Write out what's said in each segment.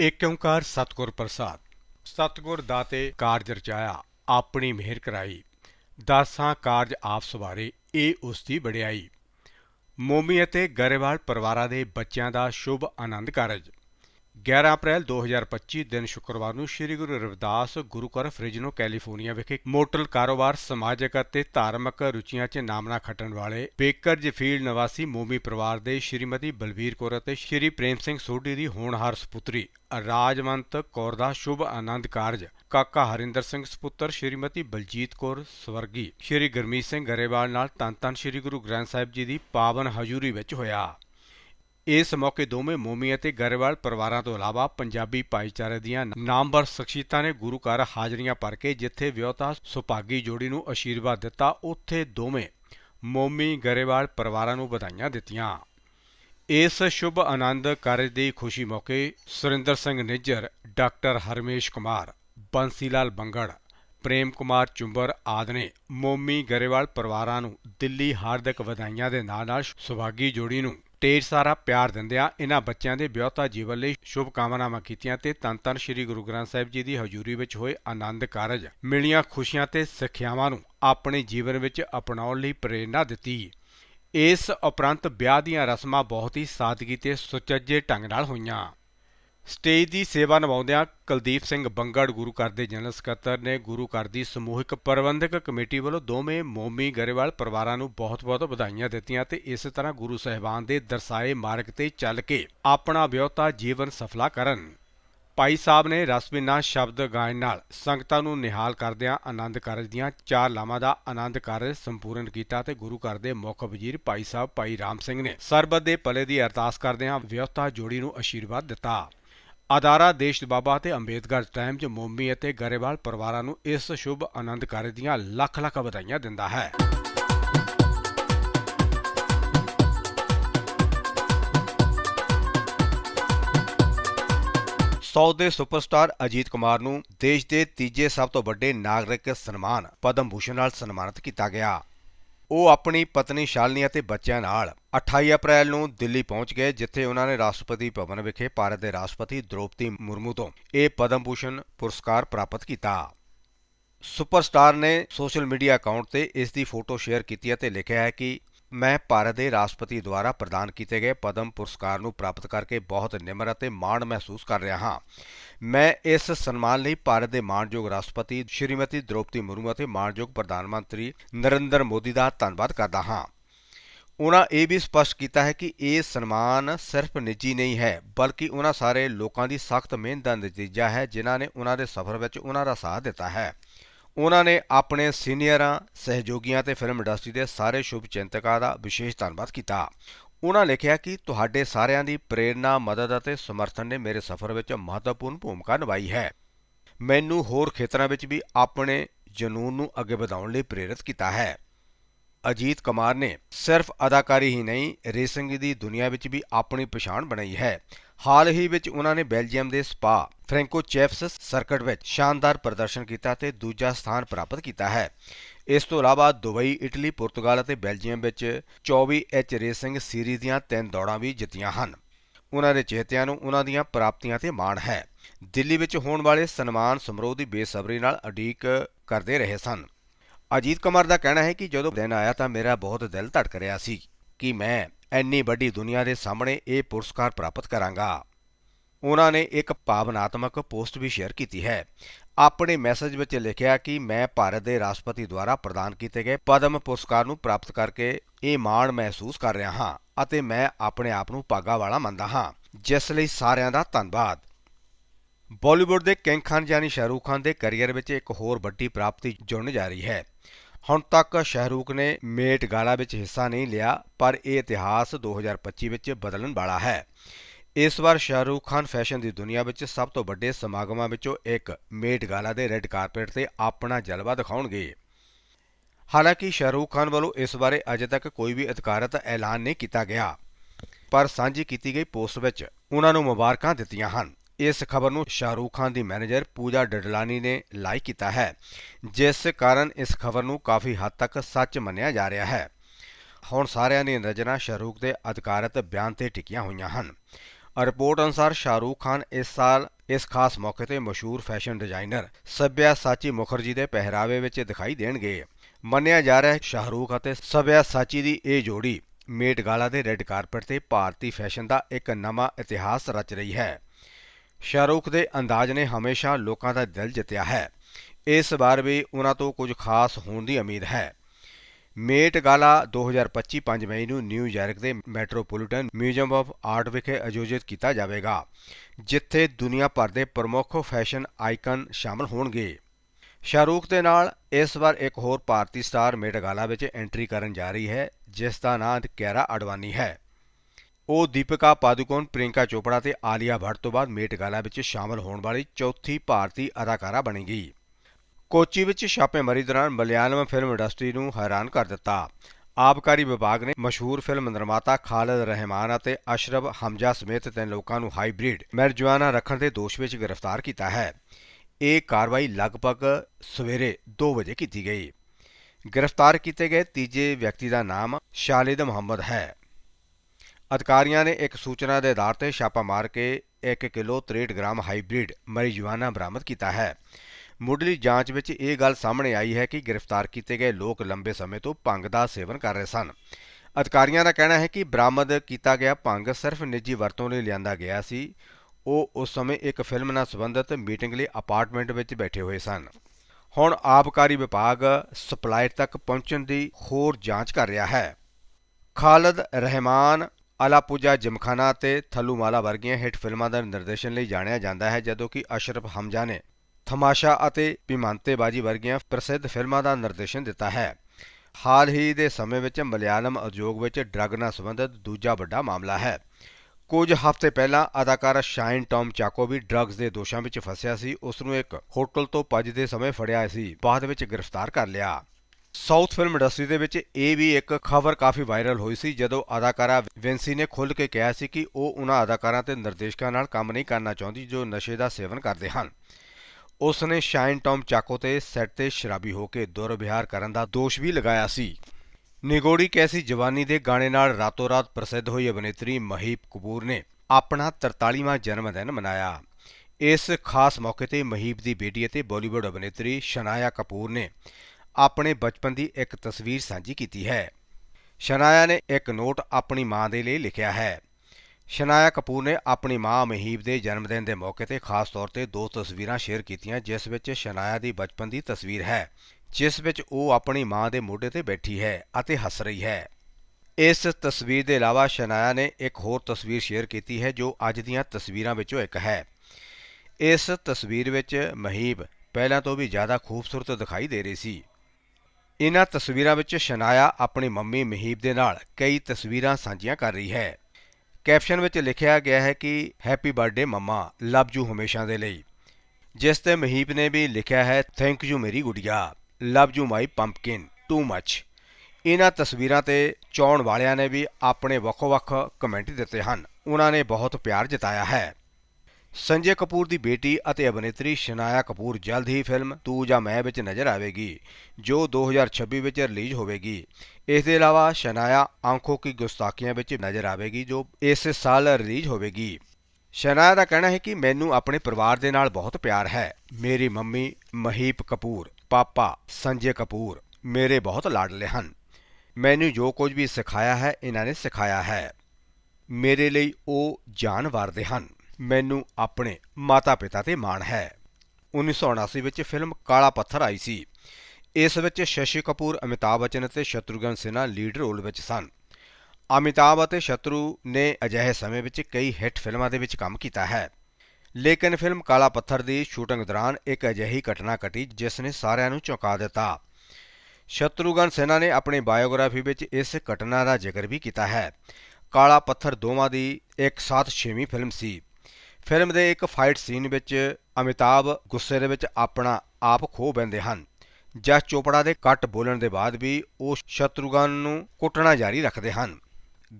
ਏਕ ਓੰਕਾਰ ਸਤਿਗੁਰ ਪ੍ਰਸਾਦ। ਸਤਿਗੁਰ ਦਾਤੇ ਕਾਰਜ ਰਚਾਇਆ, ਆਪਣੀ ਮਿਹਰ ਕਰਾਈ। ਦਾਸਾਂ ਕਾਰਜ ਆਪ ਸਵਾਰੇ, ਇਹ ਉਸ ਦੀ ਵਡਿਆਈ। ਮੋਮੀ ਅਤੇ ਗਰੇਵਾਲ ਪਰਿਵਾਰਾਂ ਦੇ ਬੱਚਿਆਂ ਦਾ ਸ਼ੁਭ ਆਨੰਦ ਕਾਰਜ। 11 ਅਪ੍ਰੈਲ 2025 ਦਿਨ ਸ਼ੁੱਕਰਵਾਰ ਨੂੰ ਸ੍ਰੀ ਗੁਰੂ ਰਵਿਦਾਸ ਗੁਰੂ ਘਰ ਫ੍ਰਿਜਨੋ ਕੈਲੀਫੋਰਨੀਆ ਵਿਖੇ ਮੋਟਰ ਕਾਰੋਬਾਰ, ਸਮਾਜਿਕ ਅਤੇ ਧਾਰਮਿਕ ਰੁਚੀਆਂ 'ਚ ਨਾਮਣਾ ਖੱਟਣ ਵਾਲੇ ਬੇਕਰਜ ਫੀਲਡ ਨਿਵਾਸੀ ਮੋਮੀ ਪਰਿਵਾਰ ਦੇ ਸ਼੍ਰੀਮਤੀ ਬਲਵੀਰ ਕੌਰ ਅਤੇ ਸ਼੍ਰੀ ਪ੍ਰੇਮ ਸਿੰਘ ਸੋਢੀ ਦੀ ਹੋਣਹਾਰ ਸੁਪੁੱਤਰੀ ਰਾਜਵੰਤ ਕੌਰ ਦਾ ਸ਼ੁਭ ਆਨੰਦ ਕਾਰਜ। ਕਾਕਾ ਹਰਿੰਦਰ ਸਿੰਘ ਸੁਪੁੱਤਰ, ਸ਼੍ਰੀਮਤੀ ਬਲਜੀਤ ਕੌਰ ਸਵਰਗੀ। ਸ਼੍ਰੀ ਗੁਰਮੀਤ ਸਿੰਘ ਗਰੇਵਾਲ ਨਾਲ ਧੰਨ ਧੰਨ ਸ਼੍ਰੀ ਗੁਰੂ ਗ੍ਰੰਥ ਸਾਹਿਬ ਜੀ ਦੀ ਪਾਵਨ ਹਜ਼ੂਰੀ ਵਿੱਚ ਹੋਇਆ। ਇਸ ਮੌਕੇ ਦੋਵੇਂ ਮੋਮੀ ਅਤੇ ਗਰੇਵਾਲ ਪਰਿਵਾਰਾਂ ਤੋਂ ਇਲਾਵਾ ਪੰਜਾਬੀ ਭਾਈਚਾਰੇ ਦੀਆਂ ਨਾਮਵਰ ਸ਼ਖਸੀਅਤਾਂ ਨੇ ਗੁਰੂ ਘਰ ਹਾਜ਼ਰੀਆਂ ਭਰ ਕੇ ਜਿੱਥੇ ਵਿਆਹਤਾ ਸੁਭਾਗੀ ਜੋੜੀ ਨੂੰ ਅਸ਼ੀਰਵਾਦ ਦਿੱਤਾ, ਉੱਥੇ ਦੋਵੇਂ ਮੋਮੀ, ਗਰੇਵਾਲ ਪਰਿਵਾਰਾਂ ਨੂੰ ਵਧਾਈਆਂ ਦਿੱਤੀਆਂ। ਇਸ ਸ਼ੁਭ ਆਨੰਦ ਕਾਰਜ ਦੀ ਖੁਸ਼ੀ ਮੌਕੇ ਸੁਰਿੰਦਰ ਸਿੰਘ ਨਿੱਜਰ, ਡਾਕਟਰ ਹਰਮੇਸ਼ ਕੁਮਾਰ ਬੰਸੀ ਲਾਲ ਬੰਗੜ, ਪ੍ਰੇਮ ਕੁਮਾਰ ਚੁੰਬਰ ਆਦਿ ਨੇ ਮੋਮੀ, ਗਰੇਵਾਲ ਪਰਿਵਾਰਾਂ ਨੂੰ ਦਿੱਲੀ ਹਾਰਦਿਕ ਵਧਾਈਆਂ ਦੇ ਨਾਲ ਨਾਲ ਸੁਭਾਗੀ ਜੋੜੀ ਨੂੰ ਢੇਰ ਸਾਰਾ ਪਿਆਰ ਦਿੰਦਿਆਂ ਇਹਨਾਂ ਬੱਚਿਆਂ ਦੇ ਵਿਆਹਤਾ ਜੀਵਨ ਲਈ ਸ਼ੁਭ ਕਾਮਨਾਵਾਂ ਕੀਤੀਆਂ ਤੇ ਤਨ ਤਨ ਸ੍ਰੀ ਗੁਰੂ ਗ੍ਰੰਥ ਸਾਹਿਬ ਜੀ ਦੀ ਹਜ਼ੂਰੀ ਵਿੱਚ ਹੋਏ ਆਨੰਦ ਕਾਰਜ। ਮਿਲੀਆਂ ਖੁਸ਼ੀਆਂ ਤੇ ਸਿੱਖਿਆਵਾਂ ਨੂੰ ਆਪਣੇ ਜੀਵਨ ਵਿੱਚ ਅਪਣਾਉਣ ਲਈ ਪ੍ਰੇਰਣਾ ਦਿੱਤੀ। ਇਸ ਉਪਰੰਤ ਵਿਆਹ ਦੀਆਂ ਰਸਮਾਂ ਬਹੁਤ ਹੀ ਸਾਦਗੀ ਤੇ ਸੁਚੱਜੇ ਢੰਗ ਨਾਲ ਹੋਈਆਂ। ਸਟੇਜ ਦੀ ਸੇਵਾ ਨਿਭਾਉਂਦਿਆਂ ਕੁਲਦੀਪ ਸਿੰਘ ਬੰਗੜ ਗੁਰੂ ਘਰ ਦੇ ਜਨਰਲ ਸਕੱਤਰ ਨੇ ਗੁਰੂ ਘਰ ਦੀ ਸਮੂਹਿਕ ਪ੍ਰਬੰਧਕ ਕਮੇਟੀ ਵੱਲੋਂ ਦੋਵੇਂ ਮੋਮੀ ਗਰੇਵਾਲ ਪਰਿਵਾਰਾਂ ਨੂੰ ਬਹੁਤ-ਬਹੁਤ ਵਧਾਈਆਂ ਦਿੱਤੀਆਂ ਤੇ ਇਸ ਤਰ੍ਹਾਂ ਗੁਰੂ ਸਾਹਿਬਾਨ ਦੇ ਦਰਸਾਏ ਮਾਰਗ ਤੇ ਚੱਲ ਕੇ ਆਪਣਾ ਵਿਆਹਤਾ ਜੀਵਨ ਸਫਲਾ ਕਰਨ। ਭਾਈ ਸਾਹਿਬ ਨੇ ਰਸਮੀਨਾ ਸ਼ਬਦ ਗਾਇਨ ਨਾਲ ਸੰਗਤਾਂ ਨੂੰ ਨਿਹਾਲ ਕਰਦਿਆਂ ਆਨੰਦ ਕਾਰਜ ਦੀਆਂ ਚਾਰ ਲਾਵਾਂ ਦਾ ਆਨੰਦ ਕਾਰਜ ਸੰਪੂਰਨ ਕੀਤਾ ਤੇ ਗੁਰੂ ਘਰ ਦੇ ਮੁੱਖ ਵਜ਼ੀਰ ਭਾਈ ਸਾਹਿਬ ਭਾਈ ਰਾਮ ਸਿੰਘ ਨੇ ਸਰਬਤ ਦੇ ਭਲੇ ਦੀ ਅਰਦਾਸ ਕਰਦਿਆਂ ਵਿਆਹਤਾ ਜੋੜੀ ਨੂੰ ਆਸ਼ੀਰਵਾਦ ਦਿੱਤਾ। ਅਦਾਰਾ ਦੇਸ਼ ਬਾਬਾ ਤੇ ਅੰਬੇਦਕਰ ਟਾਈਮ 'ਚ ਮੋਮੀ ਅਤੇ ਗਰੇਵਾਲ ਪਰਿਵਾਰਾਂ ਨੂੰ ਇਸ ਸ਼ੁਭ ਆਨੰਦ ਕਾਰਜ ਦੀਆਂ ਲੱਖ ਲੱਖ ਵਧਾਈਆਂ ਦਿੰਦਾ ਹੈ। ਸਾਊਥ ਦੇ ਸੁਪਰਸਟਾਰ ਅਜੀਤ ਕੁਮਾਰ ਨੂੰ ਦੇਸ਼ ਦੇ ਤੀਜੇ ਸਭ ਤੋਂ ਵੱਡੇ ਨਾਗਰਿਕ ਸਨਮਾਨ, ਪਦਮ ਭੂਸ਼ਣ ਨਾਲ ਸਨਮਾਨਿਤ ਕੀਤਾ ਗਿਆ। ਉਹ ਆਪਣੀ ਪਤਨੀ ਸ਼ਾਲਨੀ ਅਤੇ ਬੱਚਿਆਂ ਨਾਲ 28 ਅਪ੍ਰੈਲ ਨੂੰ ਦਿੱਲੀ ਪਹੁੰਚ ਗਏ, ਜਿੱਥੇ ਉਹਨਾਂ ਨੇ ਰਾਸ਼ਟਰਪਤੀ ਭਵਨ ਵਿਖੇ ਭਾਰਤ ਦੇ ਰਾਸ਼ਟਰਪਤੀ ਦ੍ਰੋਪਦੀ ਮੁਰਮੂ ਤੋਂ ਇਹ ਪਦਮ ਭੂਸ਼ਣ ਪੁਰਸਕਾਰ ਪ੍ਰਾਪਤ ਕੀਤਾ। ਸੁਪਰਸਟਾਰ ਨੇ ਸੋਸ਼ਲ ਮੀਡੀਆ ਅਕਾਊਂਟ ਤੇ ਇਸ ਦੀ ਫੋਟੋ ਸ਼ੇਅਰ ਕੀਤੀ ਅਤੇ ਲਿਖਿਆ ਹੈ ਕਿ ਮੈਂ ਭਾਰਤ ਦੇ ਰਾਸ਼ਟਰਪਤੀ ਦੁਆਰਾ ਪ੍ਰਦਾਨ ਕੀਤੇ ਗਏ ਪਦਮ ਪੁਰਸਕਾਰ ਨੂੰ ਪ੍ਰਾਪਤ ਕਰਕੇ ਬਹੁਤ ਨਿਮਰ ਅਤੇ ਮਾਣ ਮਹਿਸੂਸ ਕਰ ਰਿਹਾ ਹਾਂ। ਮੈਂ ਇਸ ਸਨਮਾਨ ਲਈ ਭਾਰਤ ਦੇ ਮਾਣਯੋਗ ਰਾਸ਼ਟਰਪਤੀ ਸ਼੍ਰੀਮਤੀ ਦ੍ਰੋਪਦੀ ਮੁਰਮੂ ਅਤੇ ਮਾਣਯੋਗ ਪ੍ਰਧਾਨ ਮੰਤਰੀ ਨਰਿੰਦਰ ਮੋਦੀ ਦਾ ਧੰਨਵਾਦ ਕਰਦਾ ਹਾਂ। ਉਹਨਾਂ ਇਹ ਵੀ ਸਪਸ਼ਟ ਕੀਤਾ ਹੈ ਕਿ ਇਹ ਸਨਮਾਨ ਸਿਰਫ ਨਿੱਜੀ ਨਹੀਂ ਹੈ, ਬਲਕਿ ਉਹਨਾਂ ਸਾਰੇ ਲੋਕਾਂ ਦੀ ਸਖਤ ਮਿਹਨਤ ਦਾ ਨਤੀਜਾ ਹੈ, ਜਿਨ੍ਹਾਂ ਨੇ ਉਹਨਾਂ ਦੇ ਸਫ਼ਰ ਵਿੱਚ ਉਹਨਾਂ ਦਾ ਸਾਥ ਦਿੱਤਾ ਹੈ। ਉਹਨਾਂ ਨੇ ਆਪਣੇ ਸੀਨੀਅਰਾਂ, ਸਹਿਯੋਗੀਆਂ ਤੇ ਫਿਲਮ ਇੰਡਸਟਰੀ ਦੇ ਸਾਰੇ ਸ਼ੁਭ ਚਿੰਤਕਾਂ ਦਾ ਵਿਸ਼ੇਸ਼ ਧੰਨਵਾਦ ਕੀਤਾ। ਉਹਨਾਂ ਲਿਖਿਆ ਕਿ ਤੁਹਾਡੇ ਸਾਰਿਆਂ ਦੀ ਪ੍ਰੇਰਣਾ, ਮਦਦ ਅਤੇ ਸਮਰਥਨ ਨੇ ਮੇਰੇ ਸਫ਼ਰ ਵਿੱਚ ਮਹੱਤਵਪੂਰਨ ਭੂਮਿਕਾ ਨਿਭਾਈ ਹੈ। ਮੈਨੂੰ ਹੋਰ ਖੇਤਰਾਂ ਵਿੱਚ ਵੀ ਆਪਣੇ ਜਨੂਨ ਨੂੰ ਅੱਗੇ ਵਧਾਉਣ ਲਈ ਪ੍ਰੇਰਿਤ ਕੀਤਾ ਹੈ। ਅਜੀਤ ਕੁਮਾਰ ਨੇ ਸਿਰਫ ਅਦਾਕਾਰੀ ਹੀ ਨਹੀਂ, ਰੇਸਿੰਗ ਦੀ ਦੁਨੀਆ ਵਿੱਚ ਵੀ ਆਪਣੀ ਪਛਾਣ ਬਣਾਈ ਹੈ। ਹਾਲ ਹੀ ਵਿੱਚ ਉਹਨਾਂ ਨੇ ਬੈਲਜੀਅਮ ਦੇ ਸਪਾ ਫ੍ਰੈਂਕੋ ਚੈਫਸ ਸਰਕਟ ਵਿੱਚ ਸ਼ਾਨਦਾਰ ਪ੍ਰਦਰਸ਼ਨ ਕੀਤਾ ਤੇ ਦੂਜਾ ਸਥਾਨ ਪ੍ਰਾਪਤ ਕੀਤਾ ਹੈ। ਇਸ ਤੋਂ ਇਲਾਵਾ ਦੁਬਈ, ਇਟਲੀ, ਪੁਰਤਗਾਲ ਅਤੇ ਬੈਲਜੀਅਮ ਵਿੱਚ 24 ਐਚ ਰੇਸਿੰਗ ਸੀਰੀਜ਼ ਦੀਆਂ ਤਿੰਨ ਦੌੜਾਂ ਵੀ ਜਿੱਤੀਆਂ ਹਨ। ਉਹਨਾਂ ਦੇ ਚੇਤਿਆਂ ਨੂੰ ਉਹਨਾਂ ਦੀਆਂ ਪ੍ਰਾਪਤੀਆਂ ਤੇ ਮਾਣ ਹੈ। ਦਿੱਲੀ ਵਿੱਚ ਹੋਣ ਵਾਲੇ ਸਨਮਾਨ ਸਮਾਰੋਹ ਦੀ ਬੇਸਬਰੀ ਨਾਲ ਉਡੀਕ ਕਰਦੇ ਰਹੇ ਸਨ। ਅਜੀਤ ਕੁਮਾਰ ਦਾ ਕਹਿਣਾ ਹੈ ਕਿ ਜਦੋਂ ਦਿਨ ਆਇਆ ਤਾਂ ਮੇਰਾ ਬਹੁਤ ਦਿਲ ਧੜਕ ਰਿਹਾ ਸੀ ਕਿ ਮੈਂ ਇੰਨੀ ਵੱਡੀ ਦੁਨੀਆ ਦੇ ਸਾਹਮਣੇ ਇਹ ਪੁਰਸਕਾਰ ਪ੍ਰਾਪਤ ਕਰਾਂਗਾ। ਉਹਨਾਂ ਨੇ ਇੱਕ ਭਾਵਨਾਤਮਕ ਪੋਸਟ ਵੀ ਸ਼ੇਅਰ ਕੀਤੀ ਹੈ। ਆਪਣੇ ਮੈਸੇਜ ਵਿੱਚ ਲਿਖਿਆ ਕਿ ਮੈਂ ਭਾਰਤ ਦੇ ਰਾਸ਼ਟਰਪਤੀ ਦੁਆਰਾ ਪ੍ਰਦਾਨ ਕੀਤੇ ਗਏ ਪਦਮ ਪੁਰਸਕਾਰ ਨੂੰ ਪ੍ਰਾਪਤ ਕਰਕੇ ਇਹ ਮਾਣ ਮਹਿਸੂਸ ਕਰ ਰਿਹਾ ਹਾਂ ਅਤੇ ਮੈਂ ਆਪਣੇ ਆਪ ਨੂੰ ਭਾਗਾ ਵਾਲਾ ਮੰਨਦਾ ਹਾਂ। ਜਿਸ ਲਈ ਸਾਰਿਆਂ ਦਾ ਧੰਨਵਾਦ। ਬਾਲੀਵੁੱਡ ਦੇ ਕਿੰਗ ਖਾਨ ਯਾਨੀ ਸ਼ਾਹਰੂਖ ਖਾਨ ਦੇ ਕੈਰੀਅਰ ਵਿੱਚ ਇੱਕ ਹੋਰ ਵੱਡੀ ਪ੍ਰਾਪਤੀ ਜੁੜਨ ਜਾ ਰਹੀ ਹੈ। ਹੁਣ ਤੱਕ ਸ਼ਾਹਰੂਖ ਨੇ ਮੇਟ ਗਾਲਾ ਵਿੱਚ ਹਿੱਸਾ ਨਹੀਂ ਲਿਆ, ਪਰ ਇਹ ਇਤਿਹਾਸ 2025 ਵਿੱਚ ਬਦਲਣ ਵਾਲਾ ਹੈ। ਇਸ ਵਾਰ ਸ਼ਾਹਰੂਖ ਖਾਨ ਫੈਸ਼ਨ ਦੀ ਦੁਨੀਆ ਵਿੱਚ ਸਭ ਤੋਂ ਵੱਡੇ ਸਮਾਗਮਾਂ ਵਿੱਚੋਂ ਇੱਕ ਮੇਟ ਗਾਲਾ ਦੇ ਰੈੱਡ ਕਾਰਪੇਟ ਤੇ ਆਪਣਾ ਜਲਵਾ ਦਿਖਾਉਣਗੇ। ਹਾਲਾਂਕਿ ਸ਼ਾਹਰੂਖ ਖਾਨ ਵੱਲੋਂ ਇਸ ਬਾਰੇ ਅਜੇ ਤੱਕ ਕੋਈ ਵੀ ਅਧਿਕਾਰਤ ਐਲਾਨ ਨਹੀਂ ਕੀਤਾ ਗਿਆ, ਪਰ ਸਾਂਝੀ ਕੀਤੀ ਗਈ ਪੋਸਟ ਵਿੱਚ ਉਹਨਾਂ ਨੂੰ ਮੁਬਾਰਕਾਂ ਦਿੱਤੀਆਂ ਹਨ। ਇਸ ਖਬਰ ਨੂੰ ਸ਼ਾਹਰੂਖ ਖਾਨ ਦੀ ਮੈਨੇਜਰ ਪੂਜਾ ਡਡਲਾਨੀ ਨੇ ਲਾਈਕ ਕੀਤਾ ਹੈ, ਜਿਸ ਕਾਰਨ ਇਸ ਖਬਰ ਨੂੰ ਕਾਫੀ ਹੱਦ ਤੱਕ ਸੱਚ ਮੰਨਿਆ ਜਾ ਰਿਹਾ ਹੈ। ਹੁਣ ਸਾਰਿਆਂ ਦੀਆਂ ਨਜ਼ਰਾਂ ਸ਼ਾਹਰੂਖ ਦੇ ਅਧਿਕਾਰਤ ਬਿਆਨ ਤੇ ਟਿਕੀਆਂ ਹੋਈਆਂ ਹਨ। ਰਿਪੋਰਟ ਅਨੁਸਾਰ ਸ਼ਾਹਰੂਖ ਖਾਨ ਇਸ ਸਾਲ ਇਸ ਖਾਸ ਮੌਕੇ ਤੇ ਮਸ਼ਹੂਰ ਫੈਸ਼ਨ ਡਿਜ਼ਾਈਨਰ ਸੱਭਿਆ ਸਾਚੀ ਮੁਖਰਜੀ ਦੇ ਪਹਿਰਾਵੇ ਵਿੱਚ ਦਿਖਾਈ ਦੇਣਗੇ। ਮੰਨਿਆ ਜਾ ਰਿਹਾ ਹੈ ਸ਼ਾਹਰੂਖ ਅਤੇ ਸੱਭਿਆ ਸਾਚੀ ਦੀ ਇਹ ਜੋੜੀ ਮੇਟ ਗਾਲਾ ਦੇ ਰੈੱਡ ਕਾਰਪਟ ਤੇ ਭਾਰਤੀ ਫੈਸ਼ਨ ਦਾ ਇੱਕ ਨਵਾਂ ਇਤਿਹਾਸ ਰਚ ਰਹੀ ਹੈ। ਸ਼ਾਹਰੂਖ ਦੇ ਅੰਦਾਜ਼ ਨੇ ਹਮੇਸ਼ਾ ਲੋਕਾਂ ਦਾ ਦਿਲ ਜਿੱਤਿਆ ਹੈ। ਇਸ ਵਾਰ ਵੀ ਉਹਨਾਂ ਤੋਂ ਕੁਝ ਖਾਸ ਹੋਣ ਦੀ ਉਮੀਦ ਹੈ। ਮੇਟ ਗਾਲਾ 2025 5 ਮਈ ਨੂੰ ਨਿਊਯਾਰਕ ਦੇ ਮੈਟਰੋਪੋਲੀਟਨ ਮਿਊਜ਼ੀਅਮ ਆਫ ਆਰਟ ਵਿਖੇ ਆਯੋਜਿਤ ਕੀਤਾ ਜਾਵੇਗਾ, ਜਿੱਥੇ ਦੁਨੀਆ ਭਰ ਦੇ ਪ੍ਰਮੁੱਖ ਫੈਸ਼ਨ ਆਈਕਨ ਸ਼ਾਮਲ ਹੋਣਗੇ। ਸ਼ਾਹਰੂਖ ਦੇ ਨਾਲ ਇਸ ਵਾਰ ਇੱਕ ਹੋਰ ਭਾਰਤੀ ਸਟਾਰ ਮੇਟ ਗਾਲਾ ਵਿੱਚ ਐਂਟਰੀ ਕਰਨ ਜਾ ਰਹੀ ਹੈ, ਜਿਸ ਦਾ ਨਾਂ ਕਿਆਰਾ ਅਡਵਾਨੀ ਹੈ। ਉਹ ਦੀਪਿਕਾ ਪਾਦੂਕੋਣ, ਪ੍ਰਿਯੰਕਾ ਚੋਪੜਾ ਤੇ ਆਲੀਆ ਭੱਟ ਤੋਂ ਬਾਅਦ ਮੇਟ ਗਾਲਾ ਵਿੱਚ ਸ਼ਾਮਲ ਹੋਣ ਵਾਲੀ ਚੌਥੀ ਭਾਰਤੀ ਅਦਾਕਾਰਾ ਬਣੇਗੀ ਕੋਚੀ ਵਿੱਚ ਛਾਪੇਮਾਰੀ ਦੌਰਾਨ ਮਲਿਆਲਮ ਫਿਲਮ ਇੰਡਸਟਰੀ ਨੂੰ ਹੈਰਾਨ ਕਰ ਦਿੱਤਾ। ਆਬਕਾਰੀ ਵਿਭਾਗ ਨੇ ਮਸ਼ਹੂਰ ਫਿਲਮ ਨਿਰਮਾਤਾ ਖਾਲਦ ਰਹਿਮਾਨ ਅਤੇ ਅਸ਼ਰਫ ਹਮਜ਼ਾ ਸਮੇਤ ਤਿੰਨ ਲੋਕਾਂ ਨੂੰ ਹਾਈਬ੍ਰਿਡ ਮੈਰਜੁਆਨਾ ਰੱਖਣ ਦੇ ਦੋਸ਼ ਵਿੱਚ ਗ੍ਰਿਫਤਾਰ ਕੀਤਾ ਹੈ। ਇਹ ਕਾਰਵਾਈ ਲਗਭਗ ਸਵੇਰੇ 2 ਵਜੇ ਕੀਤੀ ਗਈ। ਗ੍ਰਿਫਤਾਰ ਕੀਤੇ ਗਏ ਤੀਜੇ ਵਿਅਕਤੀ ਦਾ ਨਾਮ ਸ਼ਾਲਿਦ ਮੁਹੰਮਦ ਹੈ। ਅਧਿਕਾਰੀਆਂ ਨੇ ਇੱਕ ਸੂਚਨਾ ਦੇ ਆਧਾਰ ਤੇ ਛਾਪਾ ਮਾਰ ਕੇ 1 ਕਿਲੋ 63 ਗ੍ਰਾਮ ਹਾਈਬ੍ਰਿਡ ਮਰੀਜਵਾਨਾ ਬਰਾਮਦ ਕੀਤਾ ਹੈ। ਮੁੱਢਲੀ ਜਾਂਚ ਵਿੱਚ ਇਹ ਗੱਲ ਸਾਹਮਣੇ ਆਈ ਹੈ ਕਿ ਗ੍ਰਿਫਤਾਰ ਕੀਤੇ ਗਏ ਲੋਕ ਲੰਬੇ ਸਮੇਂ ਤੋਂ ਭੰਗ ਦਾ ਸੇਵਨ ਕਰ ਰਹੇ ਸਨ। ਅਧਿਕਾਰੀਆਂ ਦਾ ਕਹਿਣਾ ਹੈ ਕਿ ਬਰਾਮਦ ਕੀਤਾ ਗਿਆ ਭੰਗ ਸਿਰਫ ਨਿੱਜੀ ਵਰਤੋਂ ਲਈ ਲਿਆਂਦਾ ਗਿਆ ਸੀ। ਉਹ ਉਸ ਸਮੇਂ ਇੱਕ ਫਿਲਮ ਨਾਲ ਸੰਬੰਧਿਤ ਮੀਟਿੰਗ ਲਈ ਅਪਾਰਟਮੈਂਟ ਵਿੱਚ ਬੈਠੇ ਹੋਏ ਸਨ। ਹੁਣ ਆਬਕਾਰੀ ਵਿਭਾਗ ਸਪਲਾਈ ਤੱਕ ਪਹੁੰਚਣ ਦੀ ਹੋਰ ਜਾਂਚ ਕਰ ਰਿਹਾ ਹੈ। ਖਾਲਦ ਰਹਿਮਾਨ ਅਲਾਪੂਜਾ ਜਿਮਖਾਨਾ ਤੇ ਥੱਲੂਮਾਲਾ ਵਰਗੀਆਂ ਹਿੱਟ ਫਿਲਮਾਂ ਦਾ ਨਿਰਦੇਸ਼ਨ ਲਈ ਜਾਣਿਆ ਜਾਂਦਾ ਹੈ, ਜਦੋਂ ਕਿ ਅਸ਼ਰਫ ਹਮਜ਼ਾ ਨੇ ਥਮਾਸ਼ਾ ਅਤੇ ਪਿਮਾਂਤੇਬਾਜੀ ਵਰਗੀਆਂ ਪ੍ਰਸਿੱਧ ਫਿਲਮਾਂ ਦਾ ਨਿਰਦੇਸ਼ਨ ਦਿੱਤਾ ਹੈ। ਹਾਲ ਹੀ ਦੇ ਸਮੇਂ ਵਿੱਚ ਮਲਿਆਲਮ ਉਦਯੋਗ ਵਿੱਚ ਡਰੱਗ ਨਾਲ ਸੰਬੰਧਿਤ ਦੂਜਾ ਵੱਡਾ ਮਾਮਲਾ ਹੈ। ਕੁਝ ਹਫ਼ਤੇ ਪਹਿਲਾਂ ਅਦਾਕਾਰ ਸ਼ਾਈਨ ਟੌਮ ਚਾਕੋ ਵੀ ਡਰੱਗਸ ਦੇ ਦੋਸ਼ਾਂ ਵਿੱਚ ਫਸਿਆ ਸੀ, ਉਸ ਨੂੰ ਇੱਕ ਹੋਟਲ ਤੋਂ ਭੱਜਦੇ ਸਮੇਂ ਫੜਿਆ ਸੀ, ਬਾਅਦ ਵਿੱਚ ਗ੍ਰਿਫਤਾਰ ਕਰ ਲਿਆ। ਸਾਊਥ ਫਿਲਮ ਇੰਡਸਟਰੀ ਦੇ ਵਿੱਚ ਇਹ ਵੀ ਇੱਕ ਖਬਰ ਕਾਫੀ ਵਾਇਰਲ ਹੋਈ ਸੀ, ਜਦੋਂ ਅਦਾਕਾਰਾ ਵਿੰਸੀ ਨੇ ਖੁੱਲ੍ਹ ਕੇ ਕਿਹਾ ਸੀ ਕਿ ਉਹ ਉਹਨਾਂ ਅਦਾਕਾਰਾਂ ਤੇ ਨਿਰਦੇਸ਼ਕਾਂ ਨਾਲ ਕੰਮ ਨਹੀਂ ਕਰਨਾ ਚਾਹੁੰਦੀ ਜੋ ਨਸ਼ੇ ਦਾ ਸੇਵਨ ਕਰਦੇ ਹਨ। ਉਸ ਨੇ ਸ਼ਾਈਨ ਟੌਮ ਚਾਕੋ ਤੇ ਸੈੱਟ ਤੇ ਸ਼ਰਾਬੀ ਹੋ ਕੇ ਦੁਰਵਿਹਾਰ ਕਰਨ ਦਾ ਦੋਸ਼ ਵੀ ਲਗਾਇਆ ਸੀ। ਨਿਗੋੜੀ ਕੈਸੀ ਜਵਾਨੀ ਦੇ ਗਾਣੇ ਨਾਲ ਰਾਤੋਂ ਰਾਤ ਪ੍ਰਸਿੱਧ ਹੋਈ ਅਭਿਨੇਤਰੀ ਮਹੀਪ ਕਪੂਰ ਨੇ ਆਪਣਾ 43ਵਾਂ ਜਨਮ ਦਿਨ ਮਨਾਇਆ। ਇਸ ਖਾਸ ਮੌਕੇ ਤੇ ਮਹੀਪ ਦੀ ਬੇਟੀ ਅਤੇ ਬਾਲੀਵੁੱਡ ਅਭਿਨੇਤਰੀ ਸ਼ਨਾਇਆ ਕਪੂਰ ਨੇ ਆਪਣੇ ਬਚਪਨ ਦੀ ਇੱਕ ਤਸਵੀਰ ਸਾਂਝੀ ਕੀਤੀ ਹੈ। ਸ਼ਨਾਇਆ ਨੇ ਇੱਕ ਨੋਟ ਆਪਣੀ ਮਾਂ ਦੇ ਲਈ ਲਿਖਿਆ ਹੈ। ਸ਼ਨਾਇਆ ਕਪੂਰ ਨੇ ਆਪਣੀ ਮਾਂ ਮਹੀਬ ਦੇ ਜਨਮ ਦਿਨ ਦੇ ਮੌਕੇ ਤੇ ਖਾਸ ਤੌਰ ਤੇ ਦੋ ਤਸਵੀਰਾਂ ਸ਼ੇਅਰ ਕੀਤੀਆਂ, ਜਿਸ ਵਿੱਚ ਸ਼ਨਾਇਆ ਦੀ ਬਚਪਨ ਦੀ ਤਸਵੀਰ ਹੈ, ਜਿਸ ਵਿੱਚ ਉਹ ਆਪਣੀ ਮਾਂ ਦੇ ਮੋਢੇ ਤੇ ਬੈਠੀ ਹੈ ਅਤੇ ਹੱਸ ਰਹੀ ਹੈ। ਇਸ ਤਸਵੀਰ ਦੇ ਇਲਾਵਾ ਸ਼ਨਾਇਆ ਨੇ ਇੱਕ ਹੋਰ ਤਸਵੀਰ ਸ਼ੇਅਰ ਕੀਤੀ ਹੈ, ਜੋ ਅੱਜ ਦੀਆਂ ਤਸਵੀਰਾਂ ਵਿੱਚੋਂ ਇੱਕ ਹੈ। ਇਸ ਤਸਵੀਰ ਵਿੱਚ ਮਹੀਬ ਪਹਿਲਾਂ ਤੋਂ ਵੀ ਜ਼ਿਆਦਾ ਖੂਬਸੂਰਤ ਦਿਖਾਈ ਦੇ ਰਹੀ ਸੀ। ਇਹਨਾਂ ਤਸਵੀਰਾਂ ਵਿੱਚ ਸ਼ਨਾਇਆ ਆਪਣੀ ਮੰਮੀ ਮਹੀਬ ਦੇ ਨਾਲ ਕਈ ਤਸਵੀਰਾਂ ਸਾਂਝੀਆਂ ਕਰ ਰਹੀ ਹੈ। ਕੈਪਸ਼ਨ ਵਿੱਚ ਲਿਖਿਆ ਗਿਆ ਹੈ ਕਿ happy birthday mama, love you ਹਮੇਸ਼ਾ ਦੇ ਲਈ। ਜਿਸ ਤੇ ਮਹੀਪ ਨੇ ਵੀ ਲਿਖਿਆ ਹੈ ਥੈਂਕ ਯੂ ਮੇਰੀ ਗੁੜੀਆ, love you my pumpkin, too much. ਇਹਨਾਂ ਤਸਵੀਰਾਂ ਤੇ ਚੌਣ ਵਾਲਿਆਂ ਨੇ ਵੀ ਆਪਣੇ ਵੱਖੋ-ਵੱਖ ਕਮੈਂਟ ਦਿੱਤੇ ਹਨ। ਉਹਨਾਂ ਨੇ ਬਹੁਤ ਪਿਆਰ ਜਤਾਇਆ ਹੈ। ਸੰਜੇ ਕਪੂਰ ਦੀ ਬੇਟੀ ਅਤੇ ਅਭਿਨੇਤਰੀ ਸ਼ਨਾਇਆ ਕਪੂਰ ਜਲਦ ਹੀ ਫਿਲਮ ਤੂੰ ਜਾਂ ਮੈਂ ਵਿੱਚ ਨਜ਼ਰ ਆਵੇਗੀ, ਜੋ 2026 ਵਿੱਚ ਰਿਲੀਜ਼ ਹੋਵੇਗੀ। ਇਸ ਦੇ ਇਲਾਵਾ ਸ਼ਨਾਇਆ ਆਂਖੋਂ ਕੀ ਗੁਸਤਾਖੀਆਂ ਵਿੱਚ ਨਜ਼ਰ ਆਵੇਗੀ, ਜੋ ਇਸ ਸਾਲ ਰਿਲੀਜ਼ ਹੋਵੇਗੀ। ਸ਼ਨਾਇਆ ਦਾ ਕਹਿਣਾ ਹੈ ਕਿ ਮੈਨੂੰ ਆਪਣੇ ਪਰਿਵਾਰ ਦੇ ਨਾਲ ਬਹੁਤ ਪਿਆਰ ਹੈ। ਮੇਰੀ ਮੰਮੀ ਮਹੀਪ ਕਪੂਰ, ਪਾਪਾ ਸੰਜੇ ਕਪੂਰ, ਮੇਰੇ ਬਹੁਤ ਲਾਡਲੇ ਹਨ। ਮੈਨੂੰ ਜੋ ਕੁਝ ਵੀ ਸਿਖਾਇਆ ਹੈ, ਇਹਨਾਂ ਨੇ ਸਿਖਾਇਆ ਹੈ। ਮੇਰੇ ਲਈ ਉਹ ਜਾਨ ਵਾਰਦੇ ਹਨ। ਮੈਨੂੰ ਆਪਣੇ ਮਾਤਾ-ਪਿਤਾ ਤੇ ਮਾਣ ਹੈ। 1979 ਵਿੱਚ ਫਿਲਮ ਕਾਲਾ ਪੱਥਰ ਆਈ ਸੀ। ਇਸ ਵਿੱਚ ਸ਼ਸ਼ੀ ਕਪੂਰ, ਅਮਿਤਾਭ ਬਚਨ ਅਤੇ ਸ਼ਤਰੂਘਨ ਸਿਨਹਾ ਲੀਡ ਰੋਲ ਵਿੱਚ ਸਨ। ਅਮਿਤਾਭ ਅਤੇ ਸ਼ਤਰੂ ਨੇ ਅਜਿਹੇ ਸਮੇਂ ਵਿੱਚ ਕਈ ਹਿੱਟ ਫਿਲਮਾਂ ਦੇ ਵਿੱਚ ਕੰਮ ਕੀਤਾ ਹੈ। ਲੇਕਿਨ ਫਿਲਮ ਕਾਲਾ ਪੱਥਰ ਦੀ ਸ਼ੂਟਿੰਗ ਦੌਰਾਨ ਇੱਕ ਅਜਿਹੀ ਘਟਨਾ ਘਟੀ ਜਿਸ ਨੇ ਸਾਰਿਆਂ ਨੂੰ ਚੌਂਕਾ ਦਿੱਤਾ। ਸ਼ਤਰੂਘਨ ਸਿਨਹਾ ਨੇ ਆਪਣੀ ਬਾਇਓਗ੍ਰਾਫੀ ਵਿੱਚ ਇਸ ਘਟਨਾ ਦਾ ਜ਼ਿਕਰ ਵੀ ਕੀਤਾ ਹੈ। ਕਾਲਾ ਪੱਥਰ ਦੋਵਾਂ ਦੀ ਇੱਕ ਸਾਥ ਛੇਵੀਂ ਫਿਲਮ ਸੀ। ਫਿਲਮ ਦੇ ਇੱਕ ਫਾਈਟ ਸੀਨ ਵਿੱਚ ਅਮਿਤਾਭ ਗੁੱਸੇ ਦੇ ਵਿੱਚ ਆਪਣਾ ਆਪ ਖੋ ਬੈਂਦੇ ਹਨ। ਜਸ ਚੋਪੜਾ ਦੇ ਕੱਟ ਬੋਲਣ ਦੇ ਬਾਅਦ ਵੀ ਉਹ ਸ਼ਤਰੂਗਨ ਨੂੰ ਕੁੱਟਣਾ ਜਾਰੀ ਰੱਖਦੇ ਹਨ।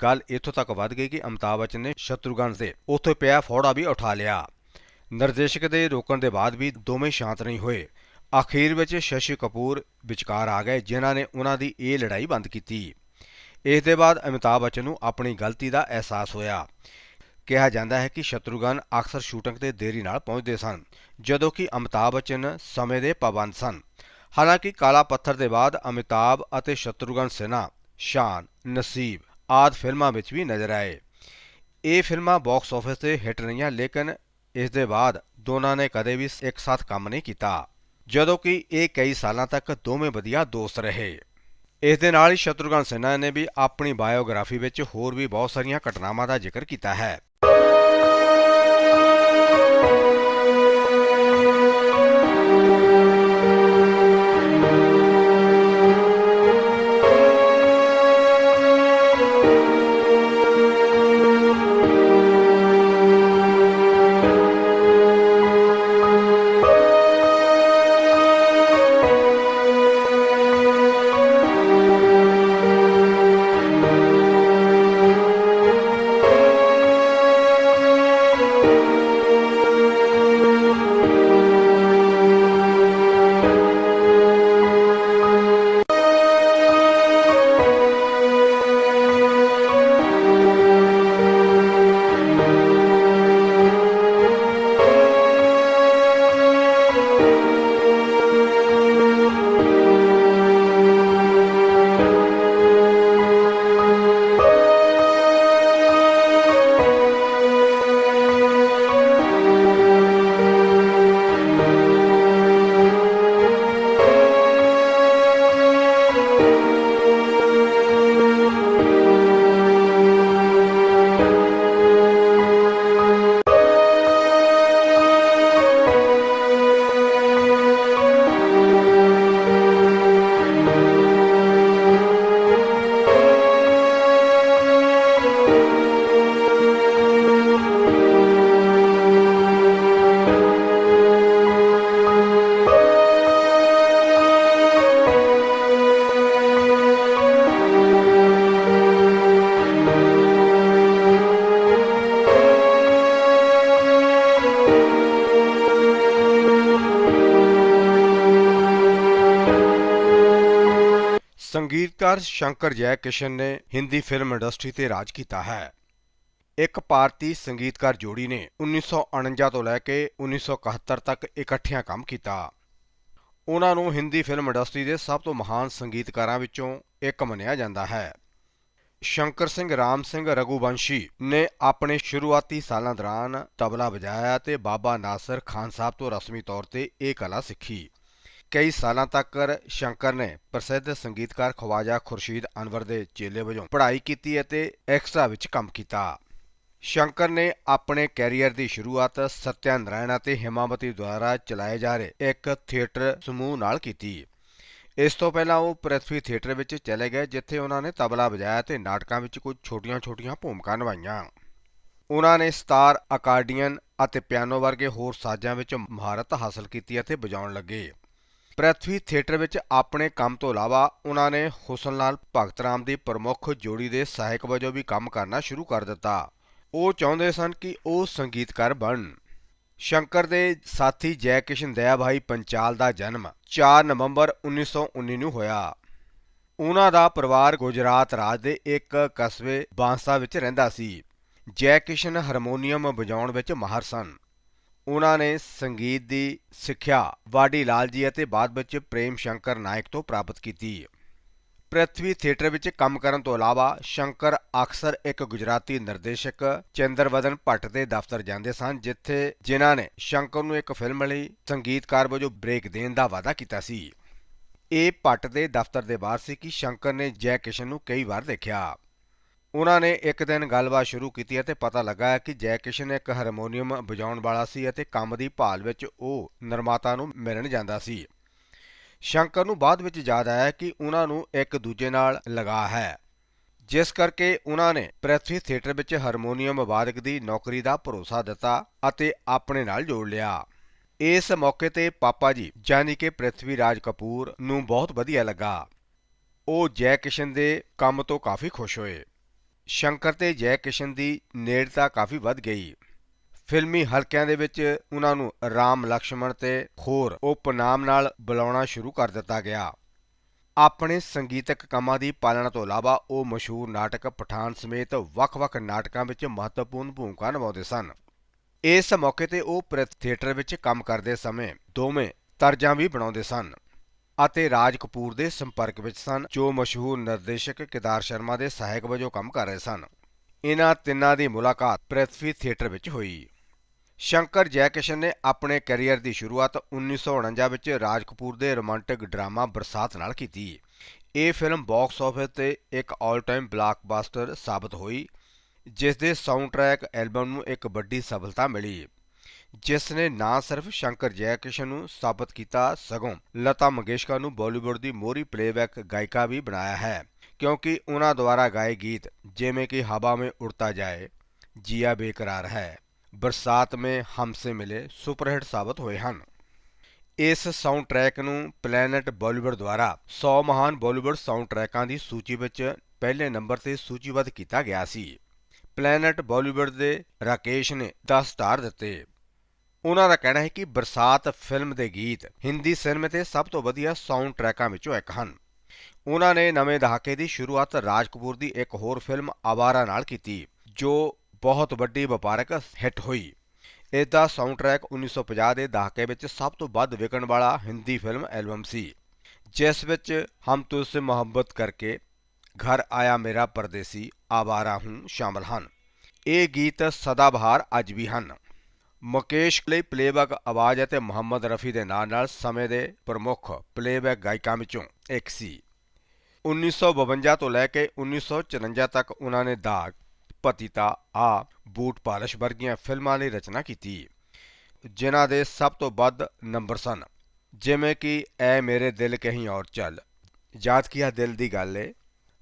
ਗੱਲ ਇੱਥੋਂ ਤੱਕ ਵੱਧ ਗਈ ਕਿ ਅਮਿਤਾਭ ਬਚਨ ਨੇ ਸ਼ਤਰੂਗਨ ਦੇ ਉੱਥੇ ਪਿਆ ਫੌੜਾ ਵੀ ਉਠਾ ਲਿਆ। ਨਿਰਦੇਸ਼ਕ ਦੇ ਰੋਕਣ ਦੇ ਬਾਅਦ ਵੀ ਦੋਵੇਂ ਸ਼ਾਂਤ ਨਹੀਂ ਹੋਏ। ਅਖੀਰ ਵਿੱਚ ਸ਼ਸ਼ੀ ਕਪੂਰ ਵਿਚਕਾਰ ਆ ਗਏ, ਜਿਨ੍ਹਾਂ ਨੇ ਉਹਨਾਂ ਦੀ ਇਹ ਲੜਾਈ ਬੰਦ ਕੀਤੀ। ਇਸ ਦੇ ਬਾਅਦ ਅਮਿਤਾਭ ਬਚਨ ਨੂੰ ਆਪਣੀ ਗਲਤੀ ਦਾ ਅਹਿਸਾਸ ਹੋਇਆ। ਕਿਹਾ ਜਾਂਦਾ ਹੈ ਕਿ ਸ਼ਤਰੂਘਨ ਅਕਸਰ ਸ਼ੂਟਿੰਗ ਤੇ ਦੇਰੀ ਨਾਲ ਪਹੁੰਚਦੇ ਸਨ, ਜਦੋਂ ਕਿ ਅਮਿਤਾਭ ਬੱਚਨ ਸਮੇਂ ਦੇ ਪਾਬੰਦ ਸਨ। ਹਾਲਾਂਕਿ ਕਾਲਾ ਪੱਥਰ ਦੇ ਬਾਅਦ ਅਮਿਤਾਭ ਅਤੇ ਸ਼ਤਰੂਘਨ ਸਿਨਹਾ ਸ਼ਾਨ, ਨਸੀਬ ਆਦ ਫਿਲਮਾਂ ਵਿੱਚ ਵੀ ਨਜ਼ਰ ਆਏ। ਇਹ ਫਿਲਮਾਂ ਬਾਕਸ ਆਫਿਸ ਤੇ ਹਿੱਟ ਰਹੀਆਂ, ਲੇਕਿਨ ਇਸ ਦੇ ਬਾਅਦ ਦੋਨਾਂ ਨੇ ਕਦੇ ਵੀ ਇੱਕ ਸਾਥ ਕੰਮ ਨਹੀਂ ਕੀਤਾ, ਜਦੋਂ ਕਿ ਇਹ ਕਈ ਸਾਲਾਂ ਤੱਕ ਦੋਵੇਂ ਵਧੀਆ ਦੋਸਤ ਰਹੇ। ਇਸ ਦੇ ਨਾਲ ਹੀ ਸ਼ਤਰੂਘਨ ਸਿਨਹਾ ਨੇ ਵੀ ਆਪਣੀ ਬਾਇਓਗ੍ਰਾਫੀ ਵਿੱਚ ਹੋਰ ਵੀ ਬਹੁਤ ਸਾਰੀਆਂ ਘਟਨਾਵਾਂ ਦਾ ਜ਼ਿਕਰ ਕੀਤਾ ਹੈ। ਸੰਗੀਤਕਾਰ ਸ਼ੰਕਰ ਜੈ ਕਿਸ਼ਨ ਨੇ ਹਿੰਦੀ ਫਿਲਮ ਇੰਡਸਟਰੀ ਤੇ ਰਾਜ ਕੀਤਾ ਹੈ। ਇੱਕ ਭਾਰਤੀ ਸੰਗੀਤਕਾਰ ਜੋੜੀ ਨੇ 1949 ਤੋਂ ਲੈ ਕੇ 1971 ਤੱਕ ਇਕੱਠਿਆਂ ਕੰਮ ਕੀਤਾ। ਉਹਨਾਂ ਨੂੰ ਹਿੰਦੀ ਫਿਲਮ ਇੰਡਸਟਰੀ ਦੇ ਸਭ ਤੋਂ ਮਹਾਨ ਸੰਗੀਤਕਾਰਾਂ ਵਿੱਚੋਂ ਇੱਕ ਮੰਨਿਆ ਜਾਂਦਾ ਹੈ। ਸ਼ੰਕਰ ਸਿੰਘ ਰਾਮ ਸਿੰਘ ਰਘੁਵੰਸ਼ੀ ਨੇ ਆਪਣੇ ਸ਼ੁਰੂਆਤੀ ਸਾਲਾਂ ਦੌਰਾਨ ਤਬਲਾ ਵਜਾਇਆ ਤੇ ਬਾਬਾ ਨਾਸਰ ਖਾਨ ਸਾਹਿਬ ਤੋਂ ਰਸਮੀ ਤੌਰ ਤੇ ਇਹ ਕਲਾ ਸਿੱਖੀ। ਕਈ ਸਾਲਾਂ ਤੱਕ ਸ਼ੰਕਰ ਨੇ ਪ੍ਰਸਿੱਧ ਸੰਗੀਤਕਾਰ ਖਵਾਜਾ ਖੁਰਸ਼ੀਦ ਅਨਵਰ ਦੇ ਚੇਲੇ ਵਜੋਂ ਪੜ੍ਹਾਈ ਕੀਤੀ ਅਤੇ ਐਕਸਟਰਾ ਵਿੱਚ ਕੰਮ ਕੀਤਾ। ਸ਼ੰਕਰ ਨੇ ਆਪਣੇ ਕੈਰੀਅਰ ਦੀ ਸ਼ੁਰੂਆਤ ਸਤਿਆ ਨਾਰਾਇਣ ਅਤੇ ਹਿਮਾਵਤੀ ਦੁਆਰਾ ਚਲਾਏ ਜਾ ਰਹੇ ਇੱਕ ਥੀਏਟਰ ਸਮੂਹ ਨਾਲ ਕੀਤੀ। ਇਸ ਤੋਂ ਪਹਿਲਾਂ ਉਹ ਪ੍ਰਿਥਵੀ ਥੀਏਟਰ ਵਿੱਚ ਚਲੇ ਗਏ, ਜਿੱਥੇ ਉਹਨਾਂ ਨੇ ਤਬਲਾ ਵਜਾਇਆ ਤੇ ਨਾਟਕਾਂ ਵਿੱਚ ਕੁਝ ਛੋਟੀਆਂ-ਛੋਟੀਆਂ ਭੂਮਿਕਾ ਨਿਭਾਈਆਂ। ਉਹਨਾਂ ਨੇ ਸਤਾਰ ਅਕਾਰਡੀਅਨ ਅਤੇ ਪਿਆਨੋ ਵਰਗੇ ਹੋਰ ਸਾਜ਼ਾਂ ਵਿੱਚ ਮਹਾਰਤ ਹਾਸਲ ਕੀਤੀ ਅਤੇ ਵਜਾਉਣ ਲੱਗੇ। ਪ੍ਰਿਥਵੀ ਥੀਏਟਰ ਵਿੱਚ ਆਪਣੇ ਕੰਮ ਤੋਂ ਇਲਾਵਾ ਉਹਨਾਂ ਨੇ ਹੁਸਨ ਲਾਲ ਭਗਤ ਰਾਮ ਦੀ ਪ੍ਰਮੁੱਖ ਜੋੜੀ ਦੇ ਸਹਾਇਕ ਵਜੋਂ ਵੀ ਕੰਮ ਕਰਨਾ ਸ਼ੁਰੂ ਕਰ ਦਿੱਤਾ। ਉਹ ਚਾਹੁੰਦੇ ਸਨ ਕਿ ਉਹ ਸੰਗੀਤਕਾਰ ਬਣਨ ਸ਼ੰਕਰ ਦੇ ਸਾਥੀ ਜੈ ਕਿਸ਼ਨ ਦਇਆ ਭਾਈ ਪੰਚਾਲ ਦਾ ਜਨਮ 4 ਨਵੰਬਰ 1919 ਨੂੰ ਹੋਇਆ। ਉਹਨਾਂ ਦਾ ਪਰਿਵਾਰ ਗੁਜਰਾਤ ਰਾਜ ਦੇ ਇੱਕ ਕਸਬੇ ਬਾਂਸਾ ਵਿੱਚ ਰਹਿੰਦਾ ਸੀ। ਜੈ ਕਿਸ਼ਨ ਹਾਰਮੋਨੀਅਮ ਵਜਾਉਣ ਵਿੱਚ ਮਾਹਰ ਸਨ। ਉਹਨਾਂ ਨੇ ਸੰਗੀਤ ਦੀ ਸਿੱਖਿਆ ਵਾਡੀ ਲਾਲ ਜੀ ਅਤੇ ਬਾਅਦ ਵਿੱਚ ਪ੍ਰੇਮ ਸ਼ੰਕਰ ਨਾਇਕ ਤੋਂ ਪ੍ਰਾਪਤ ਕੀਤੀ। ਪ੍ਰਿਥਵੀ ਥੀਏਟਰ ਵਿੱਚ ਕੰਮ ਕਰਨ ਤੋਂ ਇਲਾਵਾ ਸ਼ੰਕਰ ਅਕਸਰ ਇੱਕ ਗੁਜਰਾਤੀ ਨਿਰਦੇਸ਼ਕ ਚੰਦਰਵਦਨ ਭੱਟ ਦੇ ਦਫ਼ਤਰ ਜਾਂਦੇ ਸਨ, ਜਿੱਥੇ ਜਿਨ੍ਹਾਂ ਨੇ ਸ਼ੰਕਰ ਨੂੰ ਇੱਕ ਫਿਲਮ ਲਈ ਸੰਗੀਤਕਾਰ ਵਜੋਂ ਬ੍ਰੇਕ ਦੇਣ ਦਾ ਵਾਅਦਾ ਕੀਤਾ ਸੀ। ਇਹ ਭੱਟ ਦੇ ਦਫ਼ਤਰ ਦੇ ਬਾਹਰ ਸੀ ਕਿ ਸ਼ੰਕਰ ਨੇ ਜੈ ਕਿਸ਼ਨ ਨੂੰ ਕਈ ਵਾਰ ਦੇਖਿਆ। ਉਹਨਾਂ ਨੇ ਇੱਕ ਦਿਨ ਗੱਲਬਾਤ ਸ਼ੁਰੂ ਕੀਤੀ ਅਤੇ ਪਤਾ ਲੱਗਾ ਕਿ ਜੈ ਕਿਸ਼ਨ ਇੱਕ ਹਾਰਮੋਨੀਅਮ ਵਜਾਉਣ ਵਾਲਾ ਸੀ ਅਤੇ ਕੰਮ ਦੀ ਭਾਲ ਵਿੱਚ ਉਹ ਨਿਰਮਾਤਾ ਨੂੰ ਮਿਲਣ ਜਾਂਦਾ ਸੀ। ਸ਼ੰਕਰ ਨੂੰ ਬਾਅਦ ਵਿੱਚ ਯਾਦ ਆਇਆ ਕਿ ਉਹਨਾਂ ਨੂੰ ਇੱਕ ਦੂਜੇ ਨਾਲ ਲਗਾ ਹੈ, ਜਿਸ ਕਰਕੇ ਉਹਨਾਂ ਨੇ ਪ੍ਰਿਥਵੀ ਥੀਏਟਰ ਵਿੱਚ ਹਾਰਮੋਨੀਅਮ ਵਾਦਕ ਦੀ ਨੌਕਰੀ ਦਾ ਭਰੋਸਾ ਦਿੱਤਾ ਅਤੇ ਆਪਣੇ ਨਾਲ ਜੋੜ ਲਿਆ। ਇਸ ਮੌਕੇ ਤੇ ਪਾਪਾ ਜੀ ਯਾਨੀ ਕਿ ਪ੍ਰਿਥਵੀ ਰਾਜ ਕਪੂਰ ਨੂੰ ਬਹੁਤ ਵਧੀਆ ਲੱਗਾ। ਉਹ ਜੈ ਕਿਸ਼ਨ ਦੇ ਕੰਮ ਤੋਂ ਕਾਫੀ ਖੁਸ਼ ਹੋਏ। ਸ਼ੰਕਰ ਤੇ ਜੈ ਕਿਸ਼ਨ ਦੀ ਨੇੜਤਾ ਕਾਫੀ ਵੱਧ ਗਈ। ਫਿਲਮੀ ਹਲਕਿਆਂ ਦੇ ਵਿੱਚ ਉਹਨਾਂ ਨੂੰ ਰਾਮ ਲਕਸ਼ਮਣ ਤੇ ਹੋਰ ਉਪਨਾਮ ਨਾਲ ਬੁਲਾਉਣਾ ਸ਼ੁਰੂ ਕਰ ਦਿੱਤਾ ਗਿਆ। ਆਪਣੇ ਸੰਗੀਤਕ ਕੰਮਾਂ ਦੀ ਪਾਲਣਾ ਤੋਂ ਇਲਾਵਾ ਉਹ ਮਸ਼ਹੂਰ ਨਾਟਕ ਪਠਾਨ ਸਮੇਤ ਵੱਖ-ਵੱਖ ਨਾਟਕਾਂ ਵਿੱਚ ਮਹੱਤਵਪੂਰਨ ਭੂਮਿਕਾ ਨਿਭਾਉਂਦੇ ਸਨ। ਇਸ ਮੌਕੇ ਤੇ ਉਹ ਪ੍ਰਿਥ ਥੀਏਟਰ ਵਿੱਚ ਕੰਮ ਕਰਦੇ ਸਮੇਂ ਦੋਵੇਂ ਤਰਜਾਂ ਵੀ ਬਣਾਉਂਦੇ ਸਨ। ਅਤੇ ਰਾਜ ਕਪੂਰ ਦੇ ਸੰਪਰਕ ਵਿੱਚ ਸਨ, ਜੋ ਮਸ਼ਹੂਰ ਨਿਰਦੇਸ਼ਕ ਕਿਦਾਰ ਸ਼ਰਮਾ ਦੇ ਸਹਾਇਕ ਵਜੋਂ ਕੰਮ ਕਰ ਰਹੇ ਸਨ। ਇਹਨਾਂ ਤਿੰਨਾਂ ਦੀ ਮੁਲਾਕਾਤ ਪ੍ਰਿਥਵੀ ਥੀਏਟਰ ਵਿੱਚ ਹੋਈ। ਸ਼ੰਕਰ ਜੈਕਿਸ਼ਨ ਨੇ ਆਪਣੇ ਕੈਰੀਅਰ ਦੀ ਸ਼ੁਰੂਆਤ 1949 ਵਿੱਚ ਰਾਜ ਕਪੂਰ ਦੇ ਰੋਮਾਂਟਿਕ ਡਰਾਮਾ ਬਰਸਾਤ ਨਾਲ ਕੀਤੀ। ਇਹ ਫਿਲਮ ਬਾਕਸ ਆਫਿਸ ਤੇ ਇੱਕ ਆਲ ਟਾਈਮ ਬਲਾਕਬਸਟਰ ਸਾਬਤ ਹੋਈ, ਜਿਸ ਦੇ ਸਾਊਂਡ ਟਰੈਕ ਐਲਬਮ ਨੂੰ ਇੱਕ ਵੱਡੀ ਸਫਲਤਾ ਮਿਲੀ। ਜਿਸ ਨੇ ਨਾ ਸਿਰਫ ਸ਼ੰਕਰ ਜੈਕਿਸ਼ਨ ਨੂੰ ਸਾਬਤ ਕੀਤਾ, ਸਗੋਂ ਲਤਾ ਮੰਗੇਸ਼ਕਰ ਨੂੰ ਬਾਲੀਵੁੱਡ ਦੀ ਮੋਹਰੀ ਪਲੇਬੈਕ ਗਾਇਕਾ ਵੀ ਬਣਾਇਆ ਹੈ, ਕਿਉਂਕਿ ਉਹਨਾਂ ਦੁਆਰਾ ਗਾਏ ਗੀਤ ਜਿਵੇਂ ਕਿ ਹਵਾ ਮੇਂ ਉੜਤਾ ਜਾਏ, ਜੀਆ ਬੇਕਰਾਰ ਹੈ, ਬਰਸਾਤ ਮੇਂ ਹਮਸੇ ਮਿਲੇ ਸੁਪਰਹਿਟ ਸਾਬਤ ਹੋਏ ਹਨ। ਇਸ ਸਾਊਂਡ ਟਰੈਕ ਨੂੰ ਪਲੈਨਟ ਬਾਲੀਵੁੱਡ ਦੁਆਰਾ 100 ਮਹਾਨ ਬਾਲੀਵੁੱਡ ਸਾਊਂਡ ਟਰੈਕਾਂ ਦੀ ਸੂਚੀ ਵਿੱਚ ਪਹਿਲੇ ਨੰਬਰ ਤੇ ਸੂਚੀਬੱਧ ਕੀਤਾ ਗਿਆ ਸੀ। ਪਲੈਨਟ ਬਾਲੀਵੁੱਡ ਦੇ ਰਾਕੇਸ਼ ਨੇ 10 ਸਟਾਰ ਦਿੱਤੇ। ਉਹਨਾਂ ਦਾ ਕਹਿਣਾ ਹੈ ਕਿ ਬਰਸਾਤ ਫਿਲਮ ਦੇ ਗੀਤ ਹਿੰਦੀ ਸਿਨੇਮੇ ਤੇ ਸਭ ਤੋਂ ਵਧੀਆ ਸਾਊਂਡ ਟਰੈਕਾਂ ਵਿੱਚੋਂ ਇੱਕ ਹਨ। ਉਹਨਾਂ ਨੇ ਨਵੇਂ ਦਹਾਕੇ ਦੀ ਸ਼ੁਰੂਆਤ ਰਾਜ ਕਪੂਰ ਦੀ ਇੱਕ ਹੋਰ ਫਿਲਮ ਆਵਾਰਾ ਨਾਲ ਕੀਤੀ, ਜੋ ਬਹੁਤ ਵੱਡੀ ਵਪਾਰਕ ਹਿੱਟ ਹੋਈ। ਇਸ ਦਾ ਸਾਊਂਡ ਟਰੈਕ 1950 ਦੇ ਦਹਾਕੇ ਵਿੱਚ ਸਭ ਤੋਂ ਵੱਧ ਵਿਕਣ ਵਾਲਾ ਹਿੰਦੀ ਫਿਲਮ ਐਲਬਮ ਸੀ, ਜਿਸ ਵਿੱਚ ਹਮ ਤੁਝਸੇ ਮੁਹੱਬਤ ਕਰਕੇ ਘਰ ਆਇਆ ਮੇਰਾ ਪਰਦੇਸੀ ਆਵਾਰਾ ਹੂੰ ਸ਼ਾਮਲ ਹਨ। ਇਹ ਗੀਤ ਸਦਾਬਹਾਰ ਅੱਜ ਵੀ ਹਨ। ਮੁਕੇਸ਼ ਲਈ ਪਲੇਬੈਕ ਆਵਾਜ਼ ਅਤੇ ਮੁਹੰਮਦ ਰਫੀ ਦੇ ਨਾਲ ਨਾਲ ਸਮੇਂ ਦੇ ਪ੍ਰਮੁੱਖ ਪਲੇਬੈਕ ਗਾਇਕਾਂ ਵਿੱਚੋਂ ਇੱਕ ਸੀ। 1952 ਤੋਂ ਲੈ ਕੇ 1954 ਤੱਕ ਉਹਨਾਂ ਨੇ ਦਾਗ, ਪਤੀਤਾ ਆ ਬੂਟ ਪਾਲਿਸ਼ ਵਰਗੀਆਂ ਫਿਲਮਾਂ ਲਈ ਰਚਨਾ ਕੀਤੀ। ਜਿਨ੍ਹਾਂ ਦੇ ਸਭ ਤੋਂ ਵੱਧ ਨੰਬਰ ਸਨ। ਜਿਵੇਂ ਕਿ ਐ ਮੇਰੇ ਦਿਲ ਕਹੀਂ ਔਰ ਚੱਲ। ਯਾਦ ਕੀਆ ਦਿਲ ਦੀ ਗੱਲ ਏ,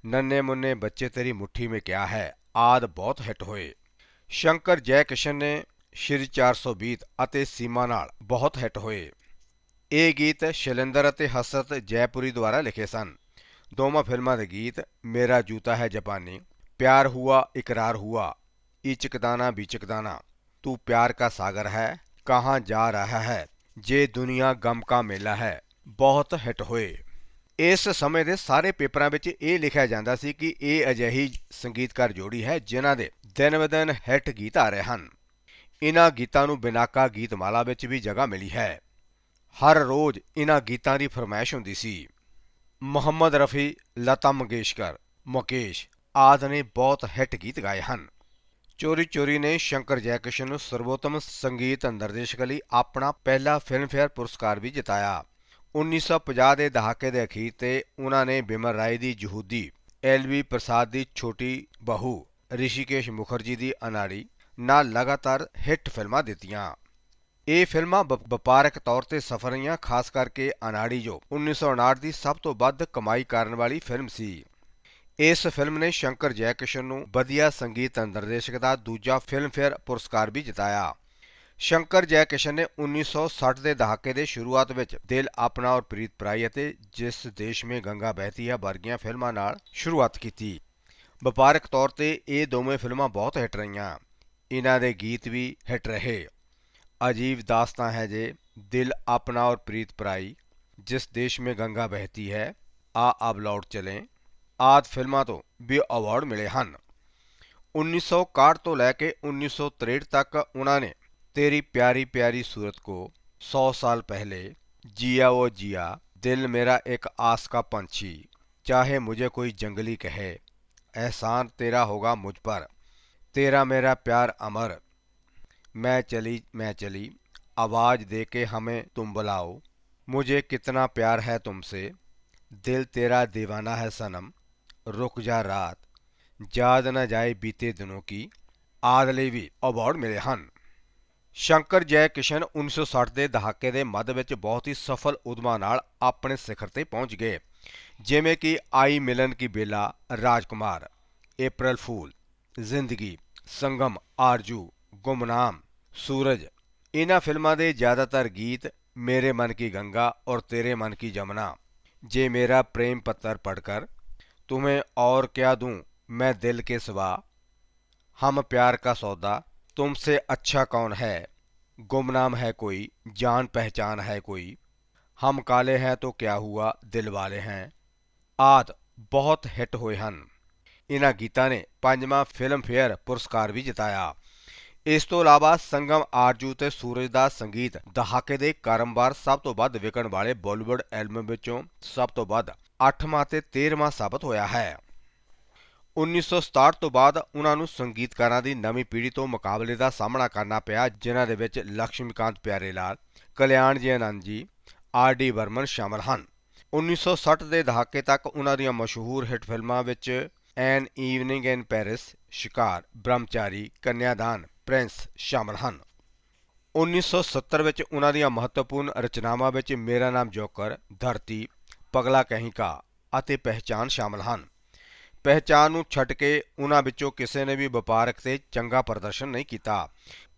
ਨੰਨੇ ਮੁੰਨੇ ਬੱਚੇ ਤੇਰੀ ਮੁੱਠੀ ਮੇ ਕਿਆ ਹੈ, ਆਦ ਬਹੁਤ ਹਿੱਟ ਹੋਏ। ਸ਼ੰਕਰ ਜੈ ਕਿਸ਼ਨ ਨੇ ਸ਼੍ਰੀ 420 ਅਤੇ ਸੀਮਾ ਨਾਲ ਬਹੁਤ ਹਿੱਟ ਹੋਏ। ਇਹ ਗੀਤ ਸ਼ੈਲੇਂਦਰ ਅਤੇ ਹਸਰਤ ਜੈਪੁਰੀ ਦੁਆਰਾ ਲਿਖੇ ਸਨ। ਦੋਵਾਂ ਫਿਲਮਾਂ ਦੇ ਗੀਤ, ਮੇਰਾ ਜੂਤਾ ਹੈ ਜਪਾਨੀ, ਪਿਆਰ ਹੂਆ, ਇਕਰਾਰ ਹੂਆ ਇਚਕਦਾਨਾ ਵਿਚਕਦਾਨਾ ਤੂੰ ਪਿਆਰ ਕਾ ਸਾਗਰ ਹੈ, ਕਹਾਂ ਜਾ ਰਹਾ ਹੈ, ਜੇ ਦੁਨੀਆ ਗਮ ਕਾ ਮੇਲਾ ਹੈ, ਬਹੁਤ ਹਿੱਟ ਹੋਏ। ਇਸ ਸਮੇਂ ਦੇ ਸਾਰੇ ਪੇਪਰਾਂ ਵਿੱਚ ਇਹ ਲਿਖਿਆ ਜਾਂਦਾ ਸੀ ਕਿ ਇਹ ਅਜਿਹੀ ਸੰਗੀਤਕਾਰ ਜੋੜੀ ਹੈ ਜਿਨ੍ਹਾਂ ਦੇ ਦਿਨ-ਬਦਨ ਹਿੱਟ ਗੀਤ ਆ ਰਹੇ ਹਨ। ਇਹਨਾਂ ਗੀਤਾਂ ਨੂੰ ਬਿਨਾਕਾ ਗੀਤਮਾਲਾ ਵਿੱਚ ਵੀ ਜਗ੍ਹਾ ਮਿਲੀ ਹੈ। ਹਰ ਰੋਜ਼ ਇਹਨਾਂ ਗੀਤਾਂ ਦੀ ਫਰਮਾਇਸ਼ ਹੁੰਦੀ ਸੀ। ਮੁਹੰਮਦ ਰਫੀ, ਲਤਾ ਮੰਗੇਸ਼ਕਰ, ਮੁਕੇਸ਼ ਆਦ ਨੇ ਬਹੁਤ ਹਿੱਟ ਗੀਤ ਗਾਏ ਹਨ। ਚੋਰੀ ਚੋਰੀ ਨੇ ਸ਼ੰਕਰ ਜੈਕਿਸ਼ਨ ਨੂੰ ਸਰਵੋਤਮ ਸੰਗੀਤ ਨਿਰਦੇਸ਼ਕ ਲਈ ਆਪਣਾ ਪਹਿਲਾ ਫਿਲਮਫੇਅਰ ਪੁਰਸਕਾਰ ਵੀ ਜਿਤਾਇਆ। 1950 ਦੇ ਦਹਾਕੇ ਦੇ ਅਖੀਰ ਤੇ ਉਹਨਾਂ ਨੇ ਬਿਮਰ ਰਾਏ ਦੀ ਜਹੂਦੀ ਐਲਵੀ ਪ੍ਰਸਾਦ ਦੀ ਛੋਟੀ ਬਹੂ, ਰਿਸ਼ੀਕੇਸ਼ ਮੁਖਰਜੀ ਦੀ ਅਨਾੜੀ ਨਾਲ ਲਗਾਤਾਰ ਹਿੱਟ ਫਿਲਮਾਂ ਦਿੱਤੀਆਂ। ਇਹ ਫਿਲਮਾਂ ਵਪਾਰਕ ਤੌਰ ਤੇ ਸਫਲ ਰਹੀਆਂ, ਖਾਸ ਕਰਕੇ ਅਨਾੜੀ ਜੋ 1959 ਦੀ ਸਭ ਤੋਂ ਵੱਧ ਕਮਾਈ ਕਰਨ ਵਾਲੀ ਫਿਲਮ ਸੀ। ਇਸ ਫਿਲਮ ਨੇ ਸ਼ੰਕਰ ਜੈਕਿਸ਼ਨ ਨੂੰ ਵਧੀਆ ਸੰਗੀਤ ਨਿਰਦੇਸ਼ਕ ਦਾ ਦੂਜਾ ਫਿਲਮਫੇਅਰ ਪੁਰਸਕਾਰ ਵੀ ਜਿਤਾਇਆ। ਸ਼ੰਕਰ ਜੈਕਿਸ਼ਨ ਨੇ 1960 ਦੇ ਦਹਾਕੇ ਦੇ ਸ਼ੁਰੂਆਤ ਵਿੱਚ ਦਿਲ ਆਪਣਾ ਔਰ ਪ੍ਰੀਤ ਪਰਾਈ ਅਤੇ ਜਿਸ ਦੇਸ਼ ਮੇਂ ਗੰਗਾ ਬਹਿਤੀ ਹੈ ਵਰਗੀਆਂ ਫਿਲਮਾਂ ਨਾਲ ਸ਼ੁਰੂਆਤ ਕੀਤੀ। ਵਪਾਰਕ ਤੌਰ ਤੇ ਇਹ ਦੋਵੇਂ ਫਿਲਮਾਂ ਬਹੁਤ ਹਿੱਟ ਰਹੀਆਂ। ਇਹਨਾਂ ਦੇ ਗੀਤ ਵੀ ਹਿੱਟ ਰਹੇ ਅਜੀਬ ਦਾਸਤਾਂ ਹੈ ਜੇ ਦਿਲ ਆਪਣਾ ਔਰ ਪ੍ਰੀਤ ਪ੍ਰਾਈ ਜਿਸ ਦੇਸ਼ ਮੇਂ ਗੰਗਾ ਬਹਿਤੀ ਹੈ ਆ ਅਬ ਲੌਟ ਚਲੇ ਆਦ ਫਿਲਮਾਂ ਤੋਂ ਵੀ ਅਵਾਰਡ ਮਿਲੇ ਹਨ 1961 ਤੋਂ ਲੈ ਕੇ 1963 ਤੱਕ ਉਹਨਾਂ ਨੇ ਤੇਰੀ ਪਿਆਰੀ ਪਿਆਰੀ ਸੂਰਤ ਕੋ 100 ਸਾਲ ਪਹਿਲੇ जिया वो जिया दिल मेरा एक आस का पंछी चाहे मुझे कोई जंगली कहे एहसान तेरा होगा मुझ पर तेरा मेरा प्यार अमर मैं चली मैं चली आवाज दे के हमें तुम बुलाओ मुझे कितना प्यार है तुमसे दिल तेरा दीवाना है सनम रुक जा रात याद न जाए बीते दिनों की ਆਦਿ ਲਈ ਵੀ ਅਵਾਰਡ ਮਿਲੇ ਹਨ ਸ਼ੰਕਰ ਜੈ ਕਿਸ਼ਨ 1960 ਦੇ ਦਹਾਕੇ ਦੇ ਮੱਧ ਵਿੱਚ ਬਹੁਤ ਹੀ ਸਫਲ ਉਦਮਾਂ ਨਾਲ ਆਪਣੇ ਸਿਖਰ ਤੇ ਪਹੁੰਚ ਗਏ ਜਿਵੇਂ ਕਿ ਆਈ ਮਿਲਨ ਕੀ ਬੇਲਾ ਰਾਜਕੁਮਾਰ ਅਪ੍ਰੈਲ ਫੂਲ ज़िंदगी, संगम, आरज़ू, गुमनाम, सूरज। इन्ह फ़िल्मों के ज़्यादातर गीत मेरे मन की गंगा और तेरे मन की जमुना। जे मेरा प्रेम पत्र पढ़कर तुम्हें और क्या दूँ मैं दिल के सिवा? हम प्यार का सौदा, तुमसे अच्छा कौन है? गुमनाम है कोई, जान पहचान है कोई? हम काले हैं तो क्या हुआ, दिल वाले हैं? आद, बहुत हिट हुए हैं ਇਹਨਾਂ ਗੀਤਾਂ ਨੇ ਪੰਜਵਾਂ ਫਿਲਮਫੇਅਰ ਪੁਰਸਕਾਰ ਵੀ ਜਿਤਾਇਆ। ਇਸ ਤੋਂ ਇਲਾਵਾ ਸੰਗਮ ਆਰਜੂ ਤੇ ਸੂਰਜ ਦਾ ਸੰਗੀਤ ਦਹਾਕੇ ਦੇ ਕਾਰੰਬਾਰ ਸਭ ਤੋਂ ਵੱਧ ਵਿਕਣ ਵਾਲੇ ਬਾਲੀਵੁੱਡ ਐਲਬਮ ਵਿੱਚੋਂ ਸਭ ਤੋਂ ਵੱਧ 8ਵਾਂ ਤੇ 13ਵਾਂ ਸਾਬਤ ਹੋਇਆ ਹੈ। 1967 ਤੋਂ ਬਾਅਦ ਉਹਨਾਂ ਨੂੰ ਸੰਗੀਤਕਾਰਾਂ ਦੀ ਨਵੀਂ ਪੀੜ੍ਹੀ ਤੋਂ ਮੁਕਾਬਲੇ ਦਾ ਸਾਹਮਣਾ ਕਰਨਾ ਪਿਆ, ਜਿਨ੍ਹਾਂ ਦੇ ਵਿੱਚ ਲక్ష్ਮੀਕਾਂਤ ਪਿਆਰੇਲਾਲ, ਕਲਿਆਣ ਜੀ ਆਨੰਦ ਜੀ ਆਰ ਡੀ ਵਰਮਨ ਸ਼ਾਮਲ ਹਨ। 1960 ਦੇ ਦਹਾਕੇ ਤੱਕ ਉਹਨਾਂ ਦੀਆਂ ਮਸ਼ਹੂਰ ਹਿੱਟ ਫਿਲਮਾਂ ਵਿੱਚ ਐਨ ਈਵਨਿੰਗ ਇਨ ਪੈਰਿਸ, ਸ਼ਿਕਾਰ, ਬ੍ਰਹਮਚਾਰੀ, ਕੰਨਿਆਦਾਨ, ਪ੍ਰਿੰਸ ਸ਼ਾਮਲ ਹਨ। 1970 ਵਿੱਚ ਉਹਨਾਂ ਦੀਆਂ ਮਹੱਤਵਪੂਰਨ ਰਚਨਾਵਾਂ ਵਿੱਚ ਮੇਰਾ ਨਾਮ ਜੋਕਰ, ਧਰਤੀ, ਪਗਲਾ ਕਹੀਂ ਕਾ ਅਤੇ ਪਹਿਚਾਨ ਸ਼ਾਮਲ ਹਨ। ਪਹਿਚਾਨ ਨੂੰ ਛੱਡ ਕੇ ਉਹਨਾਂ ਵਿੱਚੋਂ ਕਿਸੇ ਨੇ ਵੀ ਵਪਾਰਕ ਤੇ ਚੰਗਾ ਪ੍ਰਦਰਸ਼ਨ ਨਹੀਂ ਕੀਤਾ,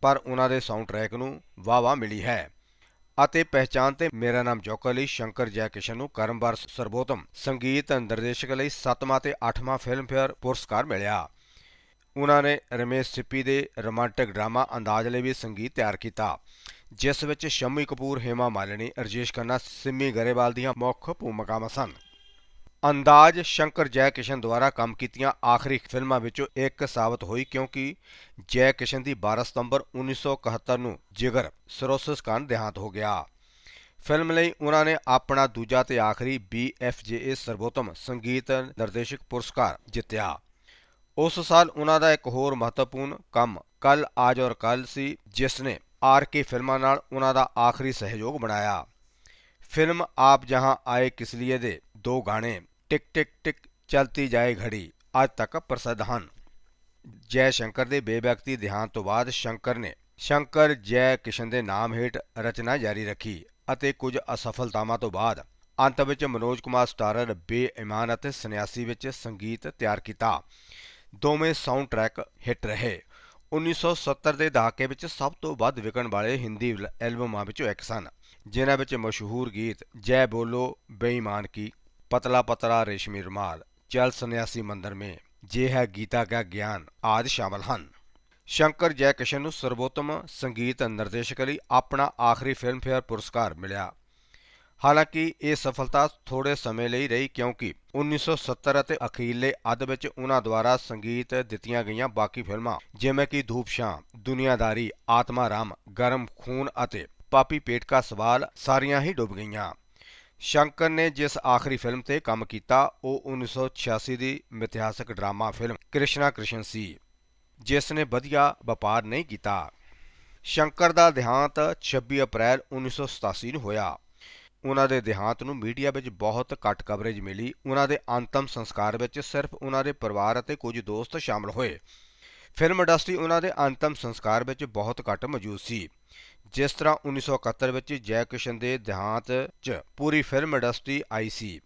ਪਰ ਉਹਨਾਂ ਦੇ ਸਾਊਂਡ ਟਰੈਕ ਨੂੰ ਵਾਹ-ਵਾਹ ਮਿਲੀ ਹੈ। ਅਤੇ ਪਹਿਚਾਨ ਤੇ ਮੇਰਾ ਨਾਮ ਜੋਕਰ ਲਈ ਸ਼ੰਕਰ ਜੈਕਿਸ਼ਨ ਨੂੰ ਕਰਮਵਾਰ ਸਰਬੋਤਮ ਸੰਗੀਤ ਨਿਰਦੇਸ਼ਕ ਲਈ 7ਵਾਂ ਤੇ 8ਵਾਂ ਫਿਲਮਫੇਅਰ ਪੁਰਸਕਾਰ ਮਿਲਿਆ। ਉਹਨਾਂ ਨੇ ਰਮੇਸ਼ ਸਿੱਪੀ ਦੇ ਰੋਮਾਂਟਿਕ ਡਰਾਮਾ ਅੰਦਾਜ਼ ਲਈ ਵੀ ਸੰਗੀਤ ਤਿਆਰ ਕੀਤਾ, ਜਿਸ ਵਿੱਚ ਸ਼ੰਮੀ ਕਪੂਰ, ਹੇਮਾ ਮਾਲਿਨੀ, ਰਜੇਸ਼ ਖੰਨਾ, ਸਿੰਮੀ ਗਰੇਵਾਲ ਦੀਆਂ ਮੁੱਖ ਭੂਮਿਕਾਵਾਂ ਸਨ। ਅੰਦਾਜ਼ ਸ਼ੰਕਰ ਜੈ ਕਿਸ਼ਨ ਦੁਆਰਾ ਕੰਮ ਕੀਤੀਆਂ ਆਖਰੀ ਫਿਲਮਾਂ ਵਿੱਚੋਂ ਇੱਕ ਸਾਬਤ ਹੋਈ ਕਿਉਂਕਿ ਜੈ ਕਿਸ਼ਨ ਦੀ 12 ਸਤੰਬਰ 1971 ਨੂੰ ਜਿਗਰ ਸਰੋਸਿਸ ਕਾਰਨ ਦੇਹਾਂਤ ਹੋ ਗਿਆ। ਫਿਲਮ ਲਈ ਉਹਨਾਂ ਨੇ ਆਪਣਾ ਦੂਜਾ ਤੇ ਆਖਰੀ BFJA ਸਰਵੋਤਮ ਸੰਗੀਤ ਨਿਰਦੇਸ਼ਕ ਪੁਰਸਕਾਰ ਜਿੱਤਿਆ। ਉਸ ਸਾਲ ਉਹਨਾਂ ਦਾ ਇੱਕ ਹੋਰ ਮਹੱਤਵਪੂਰਨ ਕੰਮ ਕੱਲ ਆਜ ਔਰ ਕੱਲ ਸੀ, ਜਿਸ ਨੇ ਆਰ ਕੇ ਫਿਲਮਾਂ ਨਾਲ ਉਹਨਾਂ ਦਾ ਆਖਰੀ ਸਹਿਯੋਗ ਬਣਾਇਆ। ਫਿਲਮ ਆਪ ਜਹਾਂ ਆਏ ਕਿਸ ਲਈ ਦੇ ਦੋ ਗਾਣੇ ਟਿਕ ਟਿਕ ਟਿਕ ਚਲਤੀ ਜਾਏ ਘੜੀ। ਅੱਜ ਤੱਕ ਪ੍ਰਸਿੱਧ ਹਨ ਜੈ ਸ਼ੰਕਰ ਦੇ ਬੇਵਕਤੀ ਦੇਹਾਂਤ ਤੋਂ ਬਾਅਦ ਸ਼ੰਕਰ ਨੇ ਸ਼ੰਕਰ ਜੈ ਕਿਸ਼ਨ ਦੇ ਨਾਮ ਹੇਠ ਰਚਨਾ ਜਾਰੀ ਰੱਖੀ ਅਤੇ ਕੁਝ ਅਸਫਲਤਾਵਾਂ ਤੋਂ ਬਾਅਦ ਅੰਤ ਵਿੱਚ ਮਨੋਜ ਕੁਮਾਰ ਸਟਾਰਰ ਬੇਈਮਾਨ ਅਤੇ ਸੰਨਿਆਸੀ ਵਿੱਚ ਸੰਗੀਤ ਤਿਆਰ ਕੀਤਾ। ਦੋਵੇਂ ਸਾਊਂਡ ਟਰੈਕ ਹਿੱਟ ਰਹੇ। 1970 ਦੇ ਦਹਾਕੇ ਵਿੱਚ ਸਭ ਤੋਂ ਵੱਧ ਵਿਕਣ ਵਾਲੇ ਹਿੰਦੀ ਐਲਬਮਾਂ ਵਿੱਚੋਂ ਇੱਕ ਸਨ, ਜਿਨ੍ਹਾਂ ਵਿੱਚ ਮਸ਼ਹੂਰ ਗੀਤ ਜੈ ਬੋਲੋ ਬੇਈਮਾਨ ਕੀ ਪਤਲਾ ਪਤਲਾ ਰੇਸ਼ਮੀ ਰੁਮਾਲ, ਚਲ ਸੰਨਿਆਸੀ ਮੰਦਰ ਮੇ, ਜੇ ਹੈ ਗੀਤਾ ਕਾ ਗਿਆਨ, ਆਦਿ ਸ਼ਾਮਲ ਹਨ। ਸ਼ੰਕਰ ਜੈਕਿਸ਼ਨ ਨੂੰ ਸਰਵੋਤਮ ਸੰਗੀਤ ਨਿਰਦੇਸ਼ਕ ਲਈ ਆਪਣਾ ਆਖਰੀ ਫਿਲਮਫੇਅਰ ਪੁਰਸਕਾਰ ਮਿਲਿਆ। ਹਾਲਾਂਕਿ ਇਹ ਸਫਲਤਾ ਥੋੜੇ ਸਮੇਂ ਲਈ ਰਹੀ ਕਿਉਂਕਿ 1970 ਅਤੇ ਅਖੀਰਲੇ ਅੱਧ ਵਿੱਚ ਉਹਨਾਂ ਦੁਆਰਾ ਸੰਗੀਤ ਦਿੱਤੀਆਂ ਗਈਆਂ ਬਾਕੀ ਫਿਲਮਾਂ, ਜਿਵੇਂ ਕਿ ਧੂਪਸ਼ਾਂ, ਦੁਨੀਆਦਾਰੀ ਆਤਮਾ ਰਾਮ ਗਰਮ ਖੂਨ ਅਤੇ ਪਾਪੀ ਪੇਟ ਕਾ ਸਵਾਲ ਸਾਰੀਆਂ ਹੀ ਡੁੱਬ ਗਈਆਂ। ਸ਼ੰਕਰ ਨੇ ਜਿਸ ਆਖਰੀ ਫਿਲਮ ਤੇ ਕੰਮ ਕੀਤਾ, ਉਹ 1986 ਦੀ ਮਿਥਿਹਾਸਕ ਡਰਾਮਾ ਫਿਲਮ ਕ੍ਰਿਸ਼ਨਾ ਕ੍ਰਿਸ਼ਨ ਸੀ, ਜਿਸ ਨੇ ਵਧੀਆ ਵਪਾਰ ਨਹੀਂ ਕੀਤਾ। ਸ਼ੰਕਰ ਦਾ ਦੇਹਾਂਤ 26 ਅਪ੍ਰੈਲ 1987 ਨੂੰ ਹੋਇਆ। ਉਹਨਾਂ ਦੇ ਦੇਹਾਂਤ ਨੂੰ ਮੀਡੀਆ ਵਿੱਚ ਬਹੁਤ ਘੱਟ ਕਵਰੇਜ ਮਿਲੀ। ਉਹਨਾਂ ਦੇ ਅੰਤਮ ਸੰਸਕਾਰ ਵਿੱਚ ਸਿਰਫ ਉਹਨਾਂ ਦੇ ਪਰਿਵਾਰ ਅਤੇ ਕੁਝ ਦੋਸਤ ਸ਼ਾਮਲ ਹੋਏ। ਫਿਲਮ ਇੰਡਸਟਰੀ ਉਹਨਾਂ ਦੇ ਅੰਤਮ ਸੰਸਕਾਰ ਵਿੱਚ ਬਹੁਤ ਘੱਟ ਮੌਜੂਦ ਸੀ। ਜਿਸ ਤਰ੍ਹਾਂ 1971 ਵਿੱਚ ਜੈ ਕਿਸ਼ਨ ਦੇ ਦੇਹਾਂਤ 'ਚ ਪੂਰੀ ਫਿਲਮ ਇੰਡਸਟਰੀ ਆਈ ਸੀ।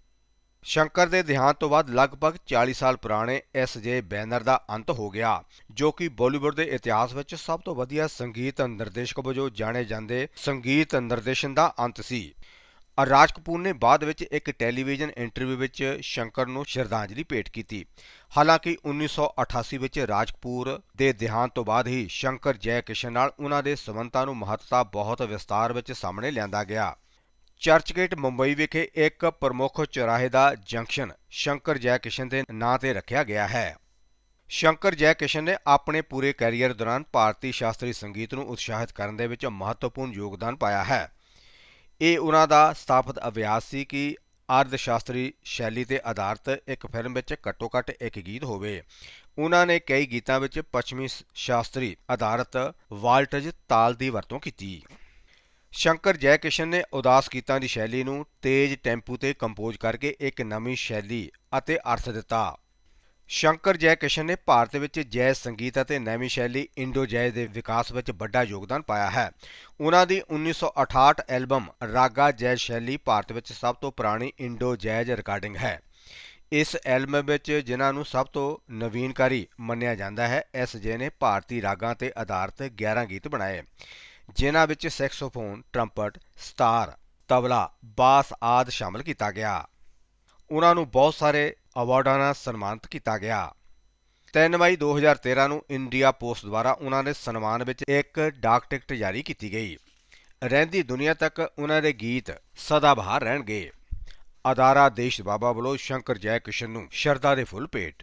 ਸ਼ੰਕਰ ਦੇ ਦੇਹਾਂਤ ਤੋਂ ਬਾਅਦ ਲਗਭਗ 40 ਸਾਲ ਪੁਰਾਣੇ ਐਸ ਜੇ ਬੈਨਰ ਦਾ ਅੰਤ ਹੋ ਗਿਆ, ਜੋ ਕਿ ਬਾਲੀਵੁੱਡ ਦੇ ਇਤਿਹਾਸ ਵਿੱਚ ਸਭ ਤੋਂ ਵਧੀਆ ਸੰਗੀਤ ਨਿਰਦੇਸ਼ਕ ਵਜੋਂ ਜਾਣੇ ਜਾਂਦੇ ਸੰਗੀਤ ਨਿਰਦੇਸ਼ਨ ਦਾ ਅੰਤ ਸੀ। ਰਾਜ ਕਪੂਰ ਨੇ ਬਾਅਦ ਵਿੱਚ ਇੱਕ ਟੈਲੀਵਿਜ਼ਨ ਇੰਟਰਵਿਊ ਵਿੱਚ ਸ਼ੰਕਰ ਨੂੰ ਸ਼ਰਧਾਂਜਲੀ ਭੇਟ ਕੀਤੀ। ਹਾਲਾਂਕਿ 1988 ਵਿੱਚ ਰਾਜ ਕਪੂਰ ਦੇ ਦੇਹਾਂਤ ਤੋਂ ਬਾਅਦ ਹੀ ਸ਼ੰਕਰ ਜੈ ਕਿਸ਼ਨ ਨਾਲ ਉਹਨਾਂ ਦੇ ਸਬੰਧਾਂ ਨੂੰ ਮਹੱਤਤਾ ਬਹੁਤ ਵਿਸਤਾਰ ਵਿੱਚ ਸਾਹਮਣੇ ਲਿਆਂਦਾ ਗਿਆ। ਚਰਚਗੇਟ ਮੁੰਬਈ ਵਿਖੇ ਇੱਕ ਪ੍ਰਮੁੱਖ ਚੌਰਾਹੇ ਦਾ ਜੰਕਸ਼ਨ ਸ਼ੰਕਰ ਜੈ ਕਿਸ਼ਨ ਦੇ ਨਾਂ ਤੇ ਰੱਖਿਆ ਗਿਆ ਹੈ। ਸ਼ੰਕਰ ਜੈ ਕਿਸ਼ਨ ਨੇ ਆਪਣੇ ਪੂਰੇ ਕੈਰੀਅਰ ਦੌਰਾਨ ਭਾਰਤੀ ਸ਼ਾਸਤਰੀ ਸੰਗੀਤ ਨੂੰ ਉਤਸ਼ਾਹਿਤ ਕਰਨ ਦੇ ਵਿੱਚ ਮਹੱਤਵਪੂਰਨ ਯੋਗਦਾਨ ਪਾਇਆ ਹੈ। ਇਹ ਉਹਨਾਂ ਦਾ ਸਥਾਪਿਤ ਅਭਿਆਸ ਸੀ ਕਿ ਅਰਧ ਸ਼ਾਸਤਰੀ ਸ਼ੈਲੀ ਤੇ ਆਧਾਰਿਤ ਇੱਕ ਫਿਲਮ ਵਿੱਚ ਘੱਟੋ-ਘੱਟ ਇੱਕ ਗੀਤ ਹੋਵੇ। ਉਹਨਾਂ ਨੇ ਕਈ ਗੀਤਾਂ ਵਿੱਚ ਪੱਛਮੀ ਸ਼ਾਸਤਰੀ ਆਧਾਰਿਤ ਵਾਲਟਜ ਤਾਲ ਦੀ ਵਰਤੋਂ ਕੀਤੀ। ਸ਼ੰਕਰ ਜੈਕਿਸ਼ਨ ਨੇ ਉਦਾਸ ਗੀਤਾਂ ਦੀ ਸ਼ੈਲੀ ਨੂੰ ਤੇਜ਼ ਟੈਂਪੂ ਤੇ ਕੰਪੋਜ਼ ਕਰਕੇ ਇੱਕ ਨਵੀਂ ਸ਼ੈਲੀ ਅਤੇ ਅਰਥ ਦਿੱਤਾ। ਸ਼ੰਕਰ ਜੈ ਕਿਸ਼ਨ ਨੇ ਭਾਰਤ ਵਿੱਚ ਜੈਜ਼ ਸੰਗੀਤ ਅਤੇ ਨਵੀਂ ਸ਼ੈਲੀ ਇੰਡੋ ਜੈਜ਼ ਦੇ ਵਿਕਾਸ ਵਿੱਚ ਵੱਡਾ ਯੋਗਦਾਨ ਪਾਇਆ ਹੈ। ਉਹਨਾਂ ਦੀ 1968 ਐਲਬਮ ਰਾਗਾ ਜੈਜ਼ ਸ਼ੈਲੀ ਭਾਰਤ ਵਿੱਚ ਸਭ ਤੋਂ ਪੁਰਾਣੀ ਇੰਡੋ ਜੈਜ਼ ਰਿਕਾਰਡਿੰਗ ਹੈ। ਇਸ ਐਲਬਮ ਵਿੱਚ ਜਿਨ੍ਹਾਂ ਨੂੰ ਸਭ ਤੋਂ ਨਵੀਨਕਾਰੀ ਮੰਨਿਆ ਜਾਂਦਾ ਹੈ, ਐਸ ਜੇ ਨੇ ਭਾਰਤੀ ਰਾਗਾਂ ਤੇ ਆਧਾਰਿਤ 11 ਗੀਤ ਬਣਾਏ। ਜਿਨ੍ਹਾਂ ਵਿੱਚ ਸੈਕਸੋਫੋਨ, ਟਰੰਪਟ ਸਤਾਰ ਤਬਲਾ, ਬਾਸ ਆਦਿ ਸ਼ਾਮਲ ਕੀਤਾ ਗਿਆ। ਉਹਨਾਂ ਨੂੰ ਬਹੁਤ ਸਾਰੇ ਅਵਾਰਡਾਂ ਨਾਲ ਸਨਮਾਨਿਤ ਕੀਤਾ ਗਿਆ। 3 ਮਈ 2013 ਨੂੰ ਇੰਡੀਆ ਪੋਸਟ ਦੁਆਰਾ ਉਹਨਾਂ ਦੇ ਸਨਮਾਨ ਵਿੱਚ ਇੱਕ ਡਾਕ ਟਿਕਟ ਜਾਰੀ ਕੀਤੀ ਗਈ। ਰਹਿੰਦੀ ਦੁਨੀਆ ਤੱਕ ਉਹਨਾਂ ਦੇ ਗੀਤ ਸਦਾ ਬਹਾਰ ਰਹਿਣਗੇ। ਅਦਾਰਾ ਦੇਸ਼ ਬਾਬਾ ਵੱਲੋਂ ਸ਼ੰਕਰ ਜੈ ਕਿਸ਼ਨ ਨੂੰ ਸ਼ਰਧਾ ਦੇ ਫੁੱਲ ਭੇਟ